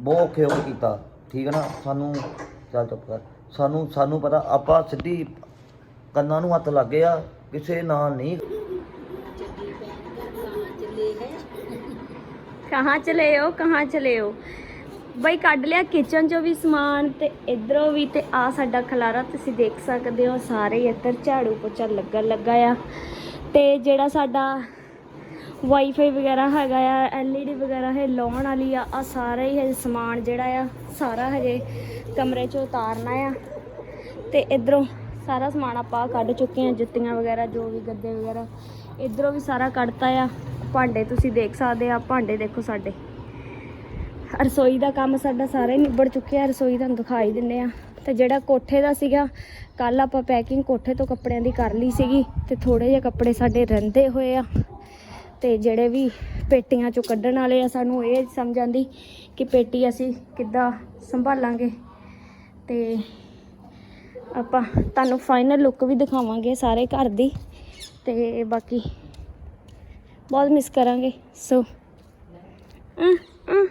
ਬਹੁਤ ਔਖੇ ਹੋ ਕੇ ਕੀਤਾ। ਠੀਕ ਹੈ ਨਾ? ਸਾਨੂੰ, ਚੱਲ ਚੁੱਪ ਕਰ। ਸਾਨੂੰ ਸਾਨੂੰ ਪਤਾ, ਆਪਾਂ ਸਿੱਧੀ ਕੰਨਾਂ ਨੂੰ ਹੱਥ ਲੱਗ ਗਏ ਕਿਸੇ ਨਾਲ ਨਹੀਂ। ਕਹਾਂ ਚਲੇ ਹੋ, ਕਹਾਂ ਚਲੇ ਹੋ? ਬਈ ਕੱਢ ਲਿਆ ਕਿਚਨ ਚੋਂ ਵੀ ਸਮਾਨ ਤੇ ਇਧਰੋਂ ਵੀ ਤੇ ਆ ਸਾਡਾ ਖਲਾਰਾ ਤੁਸੀਂ ਦੇਖ ਸਕਦੇ ਹੋ, ਸਾਰੇ ਇੱਧਰ ਝਾੜੂ ਪੋਚਾ ਲੱਗਣ ਲੱਗਾ ਆ। ਤੇ ਜਿਹੜਾ ਸਾਡਾ ਵਾਈਫਾਈ ਵਗੈਰਾ ਹੈਗਾ ਆ ਐਲਈਡੀ ਵਗੈਰਾ ਹੈ ਲਾਉਣ ਵਾਲੀ ਆ ਆ ਸਾਰਾ ਹੀ ਹਜੇ ਸਮਾਨ ਜਿਹੜਾ ਆ, ਸਾਰਾ ਹਜੇ ਕਮਰੇ 'ਚੋਂ ਉਤਾਰਨਾ ਆ। ਤੇ ਇਧਰੋਂ ਸਾਰਾ ਸਮਾਨ ਆਪਾਂ ਕੱਢ ਚੁੱਕੇ ਆ, ਜੁੱਤੀਆਂ ਵਗੈਰਾ, ਜੋ ਵੀ ਗੱਦੇ ਵਗੈਰਾ, ਇਧਰੋਂ ਵੀ ਸਾਰਾ ਕੱਢਤਾ ਆ। ਭਾਂਡੇ ਤੁਸੀਂ ਦੇਖ ਸਕਦੇ ਆ, ਭਾਂਡੇ ਦੇਖੋ ਸਾਡੇ। ਰਸੋਈ ਦਾ ਕੰਮ ਸਾਡਾ ਸਾਰਾ ਹੀ ਨਿਬੜ ਚੁੱਕਿਆ ਰਸੋਈ ਤੁਹਾਨੂੰ ਦਿਖਾਈ ਦਿੰਨੇ ਆ। ਤੇ ਜਿਹੜਾ ਕੋਠੇ ਦਾ ਸੀਗਾ ਕੱਲ ਆਪਾਂ ਪੈਕਿੰਗ ਕੋਠੇ ਤੋਂ ਕੱਪੜਿਆਂ ਦੀ ਕਰ ਲਈ ਸੀਗੀ, ਤੇ ਥੋੜੇ ਜਿਹੇ ਕੱਪੜੇ ਸਾਡੇ ਰਹਿੰਦੇ ਹੋਏ ਆ। ਤੇ ਜਿਹੜੇ ਵੀ ਪੇਟੀਆਂ ਚੋਂ ਕੱਢਣ ਵਾਲੇ ਆ ਸਾਨੂੰ ਇਹ ਸਮਝ ਆਂਦੀ ਕਿ ਪੇਟੀ ਅਸੀਂ ਕਿੱਦਾਂ ਸੰਭਾਲਾਂਗੇ। ਤੇ ਆਪਾਂ ਤੁਹਾਨੂੰ ਫਾਈਨਲ ਲੁੱਕ ਵੀ ਦਿਖਾਵਾਂਗੇ ਸਾਰੇ ਘਰ ਦੀ। ਤੇ ਬਾਕੀ ਬਹੁਤ ਮਿਸ ਕਰਾਂਗੇ। ਸੋ ਅਹ, ਅਹ।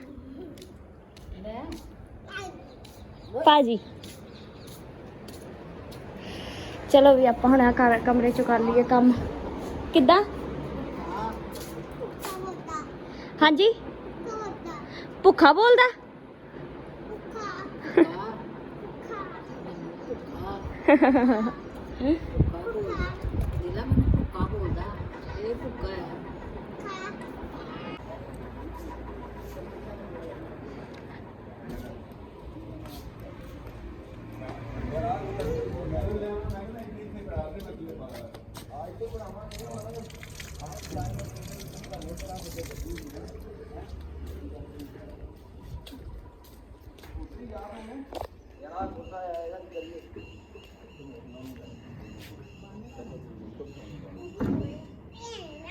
ਚਲੋ ਵੀ ਆਪਾਂ ਹੁਣ ਆਹ ਕਮਰੇ ਚੋਂ ਕਰ ਲਈਏ ਕੰਮ। ਕਿੱਦਾਂ? ਹਾਂਜੀ? ਭੁੱਖਾ ਬੋਲਦਾ? ਨੀਲਾ ਮੈਨੂੰ ਭੁੱਕਾ ਬੋਲਦਾ ਇਹ ਭੁੱਕਾ ਹੈ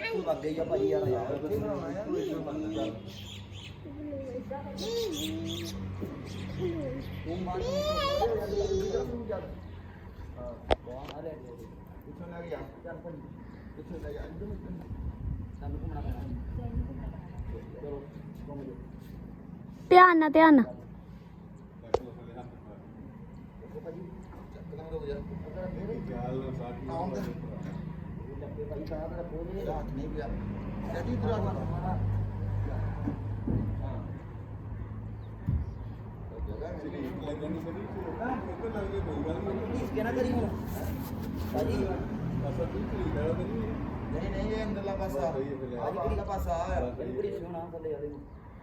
ਤੂੰ ਲੱਗ ਭਾਈ ਯਾਰ ਯਾਰ ਕੀ ਬਣਾਉਣਾ ਯਾਰ ਤੂੰ ਮਾਰ ਪਿੱਛੋਂ ਲੱਗ ਗਿਆ ਚੱਲ ਭਾਈ ਪਿੱਛੋਂ ਲੱਗ ਗਿਆ ਇੱਧਰ ਸਾਨੂੰ ਘੁੰਮਣਾ ਪੈਣਾ ਚਲੋ ਘੁੰਮ ਜਾਓ ਧਿਆਨ ਨਾਲ ਧਿਆਨ ਨਾਲ ਦੇਖੋ ਭਾਜੀ ਚੱਕਣਾ ਰੁਕ ਜਾ ਆਉਂਦੇ ਲੱਗੇ ਭਾਈ ਤਾਂ ਮੇਰਾ ਫੋਨ ਹੀ। ਹੱਥ ਨਹੀਂ ਪਿਆ ਜਦੀ ਤੇਰਾ ਹਾਂ ਕਿਹਨਾਂ ਕਰੀ ਹੁਣ ਭਾਜੀ ਨਹੀਂ ਨਹੀਂ ਇਹ ਅੰਦਰਲਾ ਪਾਸਾ ਅੱਜ ਕਿਹੜੀ ਦਾ ਪਾਸਾ ਆ ਇਹ ਕਿਹੜੀ ਸੋਣਾ ਥੱਲੇ ਵਾਲੇ ਨੂੰ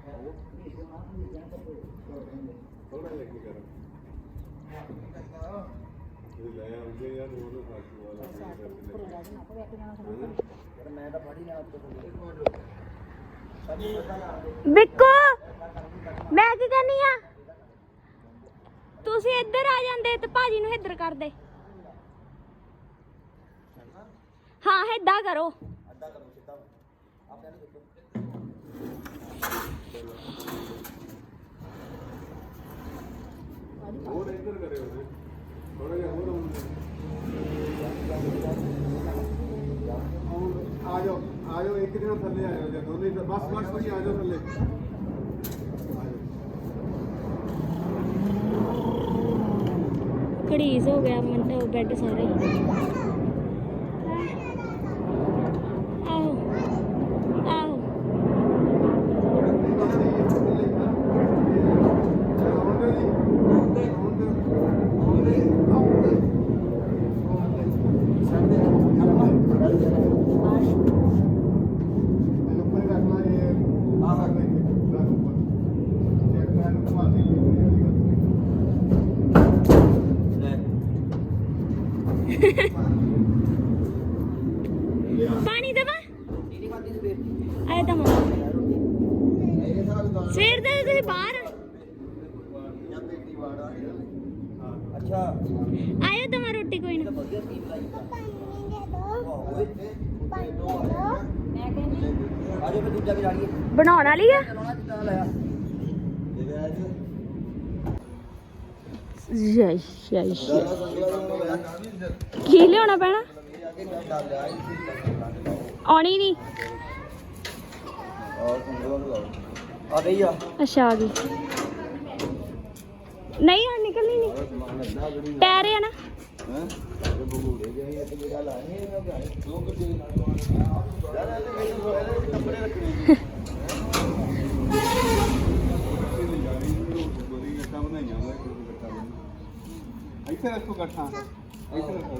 ਉਹ ਨਹੀਂ ਸੋਣਾ ਨਹੀਂ ਜਾਣਾ ਯਾਰ ਮੈਂ ਤਾਂ ਪੜੀ ਨਾ ਭਾਜੀ ਪਤਾ ਨਾ ਬਿੱਕੂ ਮੈਂ ਕੀ ਕਰਨੀ ਆ? ਤੁਸੀਂ ਇੱਧਰ ਆ ਜਾਂਦੇ ਤੇ ਭਾਜੀ ਨੂੰ ਇੱਧਰ ਕਰਦੇ ਹਾਂ ਏਦਾਂ ਕਰੋ। ਅੱਧਾ ਕਰੋ ਸਿੱਧਾ ਆਪਣੇ ਨੂੰ ਦੇਖੋ ਹੋਰ ਇੱਧਰ ਕਰੇ ਆ ਜਾਓ ਆ ਜਾਓ ਇੱਕ ਦਿਨ ਥੱਲੇ ਆ ਜਾਓ ਜੇ ਦੋਨੇ ਬਸ ਬਸ ਤੁਸੀਂ ਆ ਜਾਓ ਥੱਲੇ। ਘੜੀਸ ਹੋ ਗਿਆ ਮੰਟ ਬੈੱਡ ਸਾਰੇ ਆਹੋ ਆਹੋ ਲੈ ਪਾਣੀ ਦੇਵਾਂ ਨਹੀਂ ਖਾਦੀ ਸਵੇਰ ਆਏ ਤਾਂ ਮੰਮਾ ਸਵੇਰ ਦੇ ਤੁਸੀਂ ਬਾਹਰ ਅੱਛਾ ਆਇਓ ਦਮਾ ਰੋਟੀ ਕੋਈ ਨਾ ਵਧੀਆ ਸਕੀਮ ਲਾਈ ਓਏ ਮੈਂ ਕਹਿੰਦੀ ਆ ਜਾਓ ਫਿਰ ਦੂਜਾ ਵੀ ਲਾੜੀਏ ਬਣਾਉਣ ਵਾਲੀ ਆ? ਲਾਇਆ ਜੈ। ਜੈ ਕੀ ਲਿਆਉਣਾ ਪੈਣਾ? ਆਉਣੀ ਨਹੀਂ ਆ ਗਈ ਆ। ਅੱਛਾ ਆ ਗਈ। ਨਹੀਂ, ਆ ਨਿਕਲਣੀ ਨਹੀਂ ਪੈਰ ਆ ਨਾ। ਹਾਂ ਬਗੂੜੇ ਜਿਹੇ ਇੱਕ ਜਿਹੜਾ ਲਾਏ ਇਹ ਗਾਣੇ ਦੋ ਗੱਡੀ ਯਾਰ ਇਹ ਕੱਪੜੇ ਰੱਖਣੇ ਗੋਰੀ ਗੱਟਾ ਬਣਾਈਆਂ ਹੋਇਆ ਕੋਈ ਗੱਟਾ ਬਣਾ ਇੱਥੇ ਰੱਖੋ ਗੱਠਾ ਇੱਥੇ ਰੱਖੋ।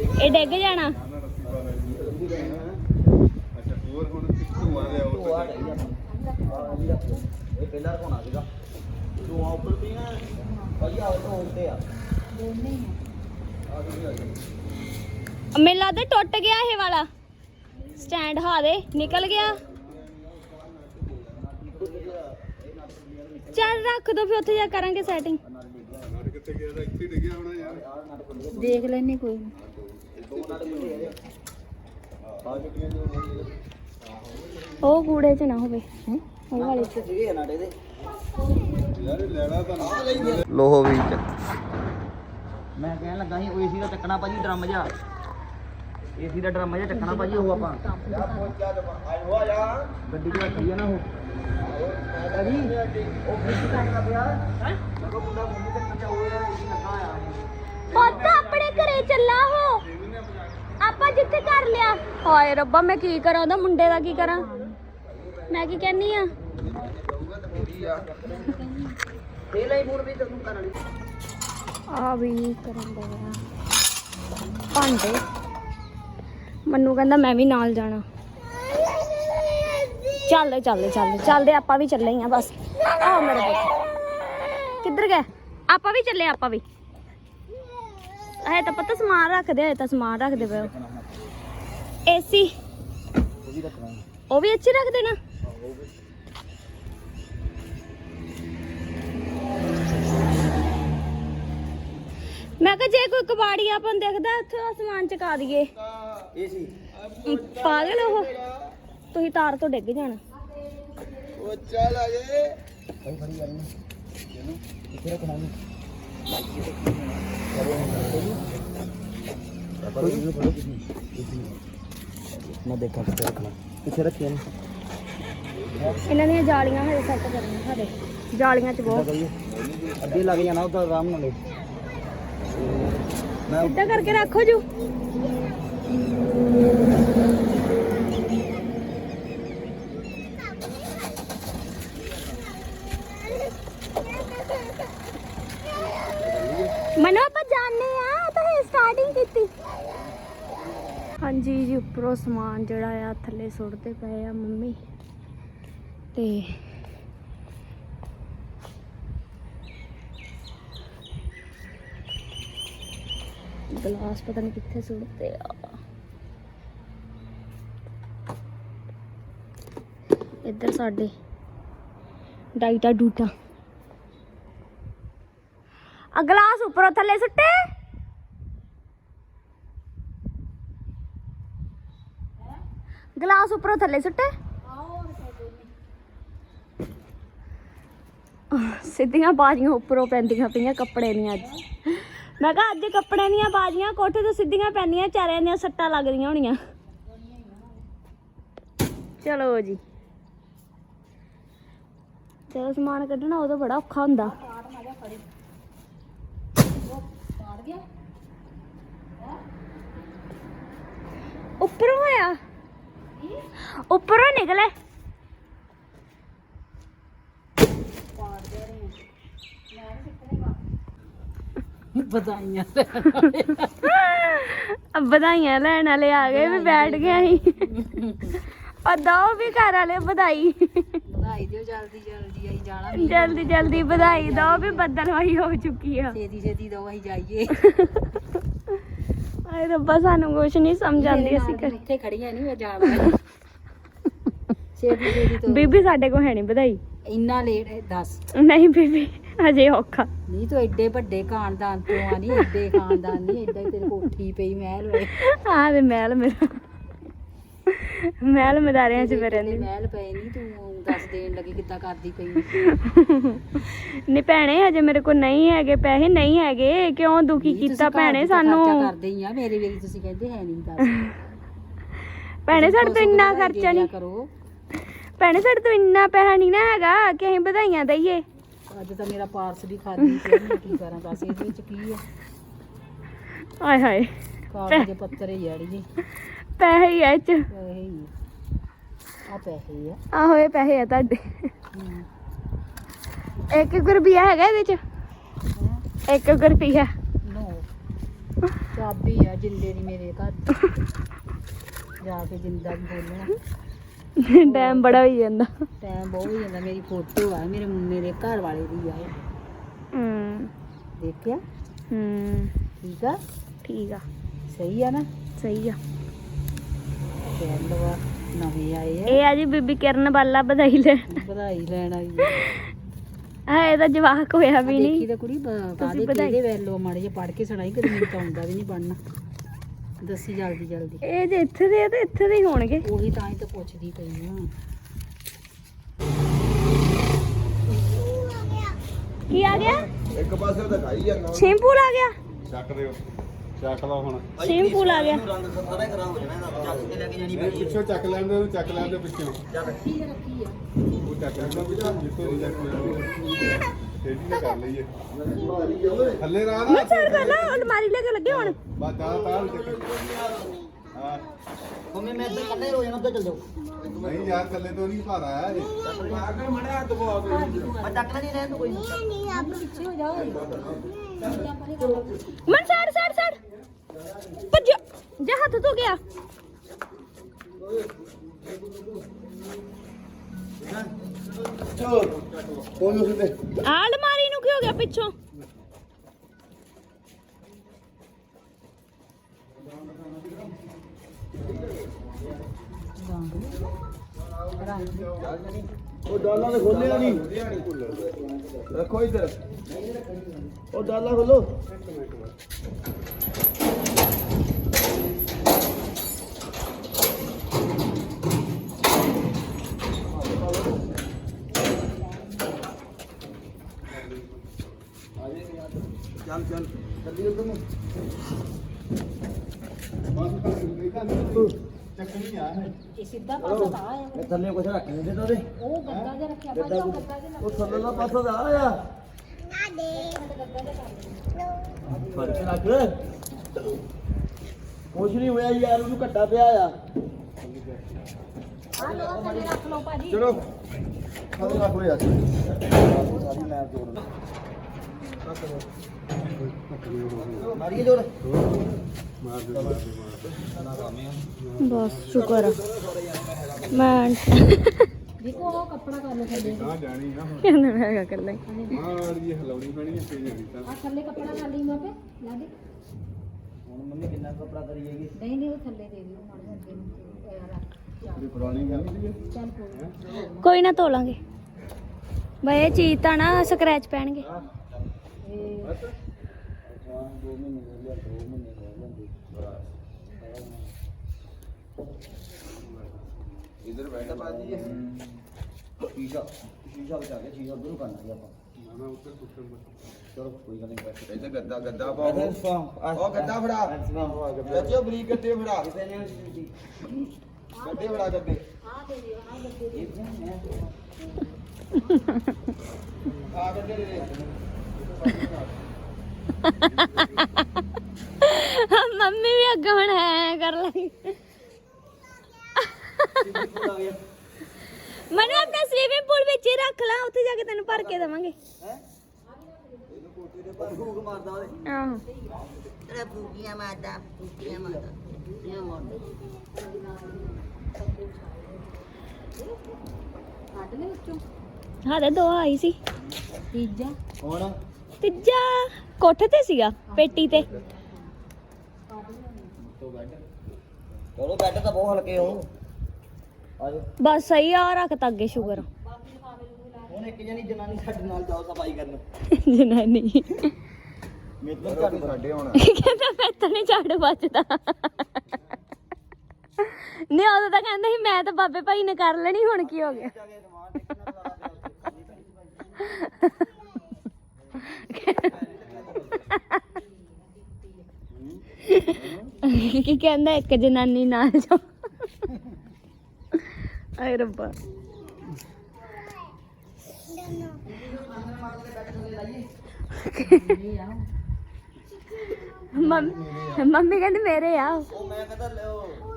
ਇਹ ਡਿੱਗ ਜਾਣਾ। ਮੇਲਾ ਤੇ ਟੁੱਟ ਗਿਆ ਇਹ ਵਾਲਾ। ਸਟੈਂਡ ਹਾ ਦੇ ਨਿਕਲ ਗਿਆ। ਚੱਲ ਰੱਖ ਦੋ ਫਿਰ ਉੱਥੇ ਜਾ ਕਰਾਂਗੇ ਸੈਟਿੰਗ ਦੇਖ ਲੈਣੇ ਕੋਈ ਉਹ ਕੂੜੇ 'ਚ ਨਾ ਹੋਵੇ। ਹੈਂ? ਉਹ ਵਾਲੇ 'ਚ। ਲੋਹੋ ਵੀ ਮੈਂ ਕਹਿਣ ਲੱਗਾ ਸੀ ਉਹ ਏਸੀ ਦਾ ਚੱਕਣਾ ਭਾਜੀ ਡਰਮ ਜਾ ਏਸੀ ਦਾ ਡਰਮ ਜਾ ਚੱਕਣਾ ਭਾਜੀ ਉਹ ਆਪਾਂ। ਗੱਡੀ ਚ ਰੱਖੀ ਆ ਨਾ ਉਹ। ਅੜੀ ਉਹ ਫ੍ਰਿਜ ਕਰਨਾ ਪਿਆ। ਹੈ? ਲਗੋ ਮੁੰਡਾ ਮੁੰਡੇ ਤੇ ਪਚਾ ਹੋਇਆ ਏਸੀ ਲੱਗਾ ਆ ਪੁੱਤ ਆਪਣੇ ਘਰੇ ਚੱਲਾ ਹੋ। ਆਪਾਂ ਜਿੱਥੇ ਕਰ ਲਿਆ। ਹਾਏ ਰੱਬਾ, ਮੈਂ ਕੀ ਕਰਾਂ? ਉਹਦਾ ਮੁੰਡੇ ਦਾ ਕੀ ਕਰਾਂ? ਮੈਂ ਕੀ ਕਹਿਨੀ ਆ? ਤੇ ਲਈ ਫੋਨ ਵੀ ਤੈਨੂੰ ਕਰਨ ਲਈ ਆ ਵੀ ਕਰਨ ਦਾ ਭਾਂਡੇ। ਮੰਨੂ ਕਹਿੰਦਾ, ਮੈਂ ਵੀ ਨਾਲ ਜਾਣਾ। ਚੱਲ ਚੱਲ ਚੱਲ ਚੱਲਦੇ ਆਪਾਂ ਵੀ ਚੱਲੇ ਹੀ ਆ, ਬਸ। ਆ ਮੇਰੇ ਪੁੱਤ ਕਿੱਧਰ ਗਏ? ਆਪਾਂ ਵੀ ਚੱਲੇ ਆਪਾਂ ਵੀ। ਐ ਤਾਂ ਪਤਾ ਸਮਾਨ ਰੱਖਦੇ ਐ ਤਾਂ ਸਮਾਨ ਰੱਖਦੇ ਪਏ ਏਸੀ ਉਹ ਵੀ ਰੱਖਣਾ ਰੱਖ ਦੇਣਾ ਮੈਂ ਕਿਹਾ ਜੇ ਕੋਈ ਕਬਾੜੀ ਆਪਾਂ ਦੇਖਦਾ, ਉੱਥੇ ਉਹ ਸਮਾਨ ਚਕਾ ਦਈਏ। ਏਸੀ ਪਾਗਲ ਉਹ। ਤੁਸੀਂ ਤਾਰ ਤੋਂ ਡਿੱਗ ਜਾਣਾ। ਉਹ ਚੱਲ ਆ ਗਏ ਮੈਂ ਦੇਖਾਂ ਕਿੱਥੇ ਰੱਖਣਾ। ਕਿੱਥੇ ਰੱਖਿਆ ਨੇ ਇਹਨਾਂ ਦੀਆਂ ਜਾਲੀਆਂ ਹਜੇ ਸੈੱਟ ਕਰਨੀਆਂ ਸਾਡੇ। ਜਾਲੀਆਂ ਚ ਬਹੁਤ। ਅੱਧੀ ਲੱਗ ਜਾਣਾ ਉਹ ਤਾਂ ਆਰਾਮ ਨਾਲ ਮੈਂ ਇੱਦਾਂ ਕਰਕੇ ਰੱਖੋ ਜੂ ਮਨੋ ਆਪਾਂ ਜਾਣੇ ਆ ਤਾਂ ਇਹ ਸਟਾਰਟਿੰਗ ਕੀਤੀ ਹਾਂਜੀ ਜੀ ਉੱਪਰੋਂ ਸਮਾਨ ਜਿਹੜਾ ਆ ਥੱਲੇ ਸੁੱਟਦੇ ਪਏ ਆ ਮੰਮੀ। ਤੇ ਗਲਾਸ ਪਤਾ ਨਹੀਂ ਕਿੱਥੇ ਸੁੱਟਦੇ ਆ। ਇੱਧਰ ਸਾਡੇ ਡਾਈਟਾ ਡੂਟਾ ਆ ਗਲਾਸ ਉੱਪਰੋਂ ਥੱਲੇ ਸੁੱਟੇ। ਗਲਾਸ ਉੱਪਰੋਂ ਥੱਲੇ ਸੁੱਟੇ? ਸਿੱਧੀਆਂ ਬਾਜੀਆਂ ਉੱਪਰੋਂ ਪੈਂਦੀਆਂ ਪਈਆਂ ਕੱਪੜੇ ਦੀਆਂ ਅੱਜ। ਮੈਂ ਕਿਹਾ ਅੱਜ ਕੱਪੜੇ ਦੀਆਂ ਬਾਜੀਆਂ, ਕੋਠੇ ਤੋਂ ਸਿੱਧੀਆਂ ਪੈਂਦੀਆਂ, ਚਾਰਿਆਂ ਦੀਆਂ ਸੱਟਾਂ ਲੱਗਦੀਆਂ ਹੋਣੀਆਂ। ਚਲੋ ਜੀ। ਜਦੋਂ ਸਮਾਨ ਕੱਢਣਾ, ਉਦੋਂ ਬੜਾ ਔਖਾ ਹੁੰਦਾ। ਉੱਪਰੋਂ ਹੋਇਆ ਉੱਪਰੋਂ ਨਿਕਲੇ। ਵਧਾਈਆਂ ਲੈਣ ਵਾਲੇ ਆ ਗਏ ਵੀ ਬੈਠ ਗਏ ਅਸੀਂ। ਆ ਦੋ ਵੀ ਘਰ ਵਾਲੇ ਵਧਾਈ। ਵਧਾਈ ਦਿਓ ਜਲਦੀ ਜਲਦੀ ਆਈ ਜਾਣਾ ਵੀ। ਜਲਦੀ ਜਲਦੀ ਵਧਾਈ ਦੋ ਵੀ ਬੱਦਲਵਾਈ ਹੋ ਚੁੱਕੀ ਆ। ਛੇਤੀ ਛੇਤੀ ਦੋ ਅਸੀਂ ਜਾਈਏ। ਆਏ ਰੱਬਾ ਸਾਨੂੰ ਕੁਛ ਨਹੀਂ ਸਮਝ ਆਉਂਦੀ ਅਸੀਂ ਕਰ ਇੱਥੇ ਖੜੀਆਂ ਨਹੀਂ ਮੈਂ ਜਾਣਾ ਛੇਤੀ ਛੇਤੀ ਤੋਂ। ਬੀਬੀ ਸਾਡੇ ਕੋ ਹੈ ਨਹੀਂ ਵਧਾਈ। ਇੰਨਾ ਲੇਟ ਹੈ ਦੱਸ। ਨਹੀਂ ਬੀਬੀ ਹਜੇ ਔਖਾ। ਨਹੀਂ ਤੂੰ ਐਡੇ ਵੱਡੇ ਖਾਨਦਾਨ ਤੋਂ ਆ ਨਹੀਂ ਐਡੇ ਖਾਨਦਾਨ ਨਹੀਂ ਐਡਾ ਤੇਰੇ ਕੋਠੀ ਪਈ ਮਹਿਲ ਵੇ। ਆਹ ਤੇ ਮਹਿਲ ਮੇਰਾ। ਮਹਿਲ ਮਦਾਰਿਆਂ ਚ ਤੇਰੇ ਰਹਿੰਦੀ ਮਹਿਲ ਪਏ ਨਹੀਂ ਤੂੰ ਦੱਸ ਦੇਣ ਲੱਗੀ ਕਿੱਦਾਂ ਕਰਦੀ ਪਈ ਨਹੀਂ ਭੈਣੇ ਹਜੇ ਮੇਰੇ ਕੋਲ ਨਹੀਂ ਹੈਗੇ ਪੈਸੇ ਨਹੀਂ ਹੈਗੇ। ਕਿਉਂ ਦੁਖੀ ਨਹੀਂ, ਤੁਸੀਂ ਕੀਤਾ ਘਰ ਭੈਣੇ ਵਿੱਚ ਖਰਚਾ ਸਾਨੂੰ? ਕਰਦੇ ਹੀ ਆ ਮੇਰੇ ਵੇਲੇ ਤੁਸੀਂ ਕਹਿੰਦੇ ਹੈ ਨਹੀਂ ਦੱਸ। ਭੈਣੇ ਸਾਡੇ ਤੋਂ ਇੰਨਾ ਖਰਚਾ ਨਹੀਂ ਕਰੋ। ਭੈਣੇ ਸਾਡੇ ਤੋਂ ਇੰਨਾ ਪੈਸਾ ਨਹੀਂ ਨਾ ਹੈਗਾ ਕਿ ਅਸੀਂ ਵਧਾਈਆਂ ਦਈਏ। ਅੱਜ ਤਾਂ ਮੇਰਾ ਪਾਰਸ ਵੀ ਖਾਲੀ ਪਿਆ ਮੈਂ ਕੀ ਕਰਾਂ ਦੱਸ ਇਹਦੇ ਵਿੱਚ ਕੀ ਆ? ਆਏ ਹਾਏ। ਕਾਗਜ਼ ਦੇ ਪੱਤਰ ਹੀ ਅੜੀਏ ਪੈਸੇ ਹੀ ਐ ਚ। ਪੈਸੇ ਹੀ ਆ। ਪੈਸੇ ਆ। ਆਹੋ ਇਹ ਪੈਸੇ ਆ ਤੁਹਾਡੇ। ਹਮ। ਇੱਕ ਇੱਕ ਰੁਪਿਆ ਹੈਗਾ ਇਹਦੇ ਚ? ਹੈਂ? ਇੱਕ ਇੱਕ ਰੁਪਿਆ ਨੋ। ਚਾਬੀ ਆ ਜਿੰਦੇ ਦੀ ਮੇਰੇ ਘਰ ਦੀ। ਜਾ ਕੇ ਜਿੰਦਾ ਵੀ ਬੋਲਣਾ। ਟਾਈਮ ਬੜਾ ਹੋਈ ਜਾਂਦਾ। ਟਾਈਮ ਬਹੁਤ ਹੋ ਜਾਂਦਾ। ਮੇਰੀ ਫੋਟੋ ਆ ਮੇਰੇ ਮੇਰੇ ਘਰ ਵਾਲੇ ਦੀ ਆ ਇਹ। ਹੂੰ। ਦੇਖਿਆ? ਹੂੰ। ਠੀਕ ਆ? ਠੀਕ ਆ। ਸਹੀ ਆ ਨਾ? ਸਹੀ ਆ। ਕਹਿੰਦਵਾ ਨਵੇਂ ਆਏ ਆ। ਇਹ ਆ ਜੀ ਬੀਬੀ ਕਿਰਨ ਬਾਲਾ ਵਧਾਈ ਲੈ। ਵਧਾਈ ਲੈਣ ਆਈ ਆ। ਇਹਦਾ ਜਵਾਕ ਹੋਇਆ ਵੀ ਦੇਖੀ ਨਹੀਂ। ਤਾਂ ਕੁੜੀ ਵਧਾਈ। ਕਿਹਦੇ ਵੈਲੋ ਮਾੜੇ ਜੇ ਪੜ ਕੇ ਸੁਣਾਈ ਕਦੇ ਮੈਨੂੰ ਤਾਂ ਆਉਂਦਾ ਵੀ ਨਹੀਂ ਪੜਨਾ ਦੱਸੀ ਜਲਦੀ ਜਲਦੀ। ਇਹ ਜੇ ਇੱਥੇ ਦੇ ਆ ਤੇ ਇੱਥੇ ਦੇ ਹੋਣਗੇ। ਉਹੀ ਤਾਂ ਹੀ ਤਾਂ ਪੁੱਛਦੀ ਪਈ ਆ। ਕੀ ਆ ਗਿਆ? ਇੱਕ ਪਾਸੇ ਤਾਂ ਖਾਈ ਜਾਂਦਾ। ਸ਼ੈਂਪੂ ਆ ਗਿਆ। ਚੱਕ ਦਿਓ। ਚੱਕ ਲਓ ਹੁਣ? ਸ਼ੈਂਪੂ ਆ ਗਿਆ। ਰੰਗ ਸਾਰਾ ਹੀ ਖਰਾਬ ਹੋ ਜਾਣਾ ਇਹਦਾ। ਚੱਕ ਕੇ ਲੈ ਕੇ ਜਾਣੀ ਨਹੀਂ ਪਿੱਛੋਂ ਚੱਕ ਲੈਂਦੇ ਉਹਨੂੰ ਚੱਕ ਲੈਂਦੇ ਪਿੱਛੋਂ। ਰੱਖੀ। ਆ ਰੱਖੀ ਆ ਉਹ ਚੱਕ ਲੈਂਦਾ ਪਿੱਛੋਂ ਜਿੱਥੋਂ ਨਹੀਂ ਚੱਕ ਲੈਂਦੇ ਤੇਜੀ ਨਾਲ ਕਰ ਲਈਏ। ਥੱਲੇ ਰਾ ਨਾ ਮੈਂ ਛੱਡ ਪਹਿਲਾਂ ਅਲਮਾਰੀ ਲੈ ਕੇ ਲੱਗੇ ਹੁਣ। ਬਸ ਜ਼ਿਆਦਾ ਤਾਰ ਚੱਕ। ਹਾਂ। ਮੰਮੀ ਮੈਂ ਇੱਧਰ ਕੱਲੇ ਹੋ ਜਾਣਾ ਉੱਧਰ ਚੱਲ ਜਾਓ। ਨਹੀਂ ਯਾਰ ਥੱਲੇ ਤੋਂ ਨਹੀਂ ਭਾਰਾ ਆ ਇਹ। ਆਗਰ ਮੜਾ ਦਬਾ ਦੇ ਮੈਂ ਚੱਕਣਾ ਨਹੀਂ ਰਹਿਣ ਤੋਂ ਕੋਈ ਪਿੱਛੇ ਹੋ ਜਾਓ। ਮੈਂ ਛੱਡ ਛੱਡ ਛੱਡ ਭੱਜ ਜਾ ਹੱਥ ਧੋ ਗਿਆ ਆ। ਅਲਮਾਰੀ ਨੂੰ ਕੀ ਹੋ ਗਿਆ ਪਿੱਛੋਂ? ਉਹ ਡਾਲਾ ਤੇ ਖੋਲਿਆ ਨਹੀਂ। ਰੱਖੋ ਇੱਧਰ। ਉਹ ਡਾਲਾ ਖੋਲੋ ਚੱਲ ਚੱਲ। ਚੱਲੀ ਉੱਧਰ ਨੂੰ। ਚੱਕਣੀ ਆ ਇਹ ਇਹ ਸਿੱਧਾ ਪਾਸਾ ਤਾਂ ਆਇਆ ਮੈਂ ਥੱਲੇ ਕੁਝ ਰੱਖ ਨਹੀਂ ਦੇਦਾ ਉਹਦੇ। ਉਹ ਗੱਦਾ ਜਿਹਾ ਰੱਖਿਆ ਪਾਸਾ ਉਹ ਗੱਦਾ ਜਿਹਾ ਉਹ ਥੱਲੇ ਦਾ ਪਾਸਾ ਦਾ ਆਇਆ ਫੜ ਕੇ ਰੱਖ। ਕੁਛ ਨਹੀਂ ਹੋਇਆ ਯਾਰ ਉਹਨੂੰ ਘੱਟਾ ਪਿਆ ਆ। ਆ ਲੋ ਥੱਲੇ ਰੱਖ ਲਓ ਭਾਜੀ। ਚਲੋ। ਥੱਲੇ ਰੱਖ ਲੋ ਯਾਰ। ਸਾਰੀ ਮੈਂ ਜੋੜ ਮਾਰੀਏ ਜੋੜ ਮਾਰ ਦੇ ਮਾਰ ਦੇ ਮਾਰ ਦੇ ਬਸ ਸ਼ੁਕਰ ਆ। ਮੈਂ ਦੇਖੋ ਉਹ ਕੱਪੜਾ ਕਰ ਲਓ ਥੱਲੇ ਨਾ ਜਾਣੀ ਨਾ ਹੁਣ ਕਹਿੰਦਾ ਮੈਂ ਹੈਗਾ ਕਰ ਲੈ ਮਾੜੀ ਜਿਹੀ ਹਿਲਾਉਣੀ ਪੈਣੀ ਹੈ ਤੇ ਜਾਣੀ ਤਾਂ। ਆ ਥੱਲੇ ਕੱਪੜਾ ਕਰ ਲਈ ਮਾਪੇ ਲਾ ਦੇ। ਹੁਣ ਮੰਮੀ ਕਿੰਨਾ ਕਪੜਾ ਕਰੀ ਜਾਏਗੀ ਨਹੀਂ ਨਹੀਂ ਉਹ ਥੱਲੇ ਦੇ ਦਿਓ ਮਾੜੇ ਅੱਗੇ ਨੂੰ ਇਹ ਰੱਖ। ਥੋੜੀ ਪੁਰਾਣੀ ਗੱਲ ਨਹੀਂ ਸੀ ਚੱਲ ਕੋਈ ਨਾ ਧੋ ਲਾਂਗੇ। ਬਈ ਇਹ ਚੀਜ਼ ਤਾਂ ਨਾ ਸਕ੍ਰੈਚ ਪੈਣਗੇ। ਇਹ ਦੋ ਮਹੀਨੇ ਹੋ ਗਏ ਦੋ ਮਹੀਨੇ ਹੋ ਗਏ ਇਧਰ ਬੈਠਾ ਬਾਜੀ ਸ਼ੀਸ਼ਾ ਸ਼ੀਸ਼ਾ ਬਚਾ ਕੇ ਸ਼ੀਸ਼ਾ ਉਧਰੋਂ ਕਰਨਾ ਜੀ ਆਪਾਂ ਨਾ ਨਾ ਉੱਤੇ ਕੁੱਟਣ ਮਤ ਚਲੋ ਕੋਈ ਗੱਲ ਨਹੀਂ ਬੈਠ ਇੱਥੇ ਗੱਦਾ ਗੱਦਾ ਪਾਓ ਉਹ ਗੱਦਾ ਫੜਾ ਬੱਚਿਓ ਬਰੀਕ ਗੱਦੇ ਫੜਾ ਗੱਦੇ ਫੜਾ ਗੱਦੇ ਆ ਦੇ ਦਿਓ ਆ ਗੱਦੇ ਦੇ ਆ ਗੱਦੇ ਦੇ ਦੇ ਮੰਮੀ ਵੀ ਅੱਗੇ ਹੁਣ ਹੈ ਕਰ ਲਾਂਗੀ। ਮਨ ਆਪਣਾ ਸਵੀਮਿੰਗ ਪੂਲ ਵਿੱਚ ਹੀ ਰੱਖ ਲਾ ਉੱਥੇ ਜਾ ਕੇ ਤੈਨੂੰ ਭਰ ਕੇ ਦੇਵਾਂਗੇ। ਇਹਨੂੰ ਕੋਠੇ ਦੇ ਪਰ ਫੂਕ ਮਾਰਦਾ ਉਹਦੇ ਆਹੋ। ਇਹ ਫੂਕੀਆਂ ਮਾਰਦਾ ਫੂਕੀਆਂ ਮਾਰਦਾ ਫੂਕੀਆਂ ਮਾਰਦਾ ਕੱਢ ਲੈ ਵਿੱਚੋਂ ਹਾਲੇ ਦੋ ਆਈ ਸੀ। ਤੀਜਾ। ਹੁਣ ਤੀਜਾ ਕੋਠੇ ਤੇ ਸੀਗਾ ਪੇਟੀ ਤੇ। ਚਲੋ ਬੈੱਡ ਤਾਂ ਬਹੁਤ ਹਲਕੇ ਹੋ ਆਜੋ। ਬਸ ਸਹੀ ਆ ਰੱਖ ਤਾ ਅੱਗੇ ਸ਼ੂਗਰ। ਹੁਣ ਇੱਕ ਜਣੀ ਜਨਾਨੀ ਸਾਡੇ ਨਾਲ ਜਾਓ ਸਫ਼ਾਈ ਕਰਨ। ਜਨਾਨੀ। ਮੇਰੇ ਤੋਂ ਝਾੜੂ ਸਾਡੇ ਆਉਣਾ ਕਹਿੰਦਾ ਮੈਂ ਤਾਂ ਨਹੀਂ ਝਾੜੂ ਬਚਦਾ ਨਹੀਂ ਉਦੋਂ ਤਾਂ ਕਹਿੰਦਾ ਸੀ ਮੈਂ ਤਾਂ ਬਾਬੇ ਭਾਈ ਨੇ ਕਰ ਲੈਣੀ ਹੁਣ ਕੀ ਹੋ ਗਿਆ। ਕੀ ਕਹਿੰਦਾ ਇੱਕ ਜਨਾਨੀ ਨਾਲ ਜਾ? ਆਏ ਰੱਬਾ। ਮੰਮੀ ਕਹਿੰਦੀ ਮੇਰੇ ਆ। ਉਹ ਮੈਂ ਕਹਿੰਦਾ ਲਿਓ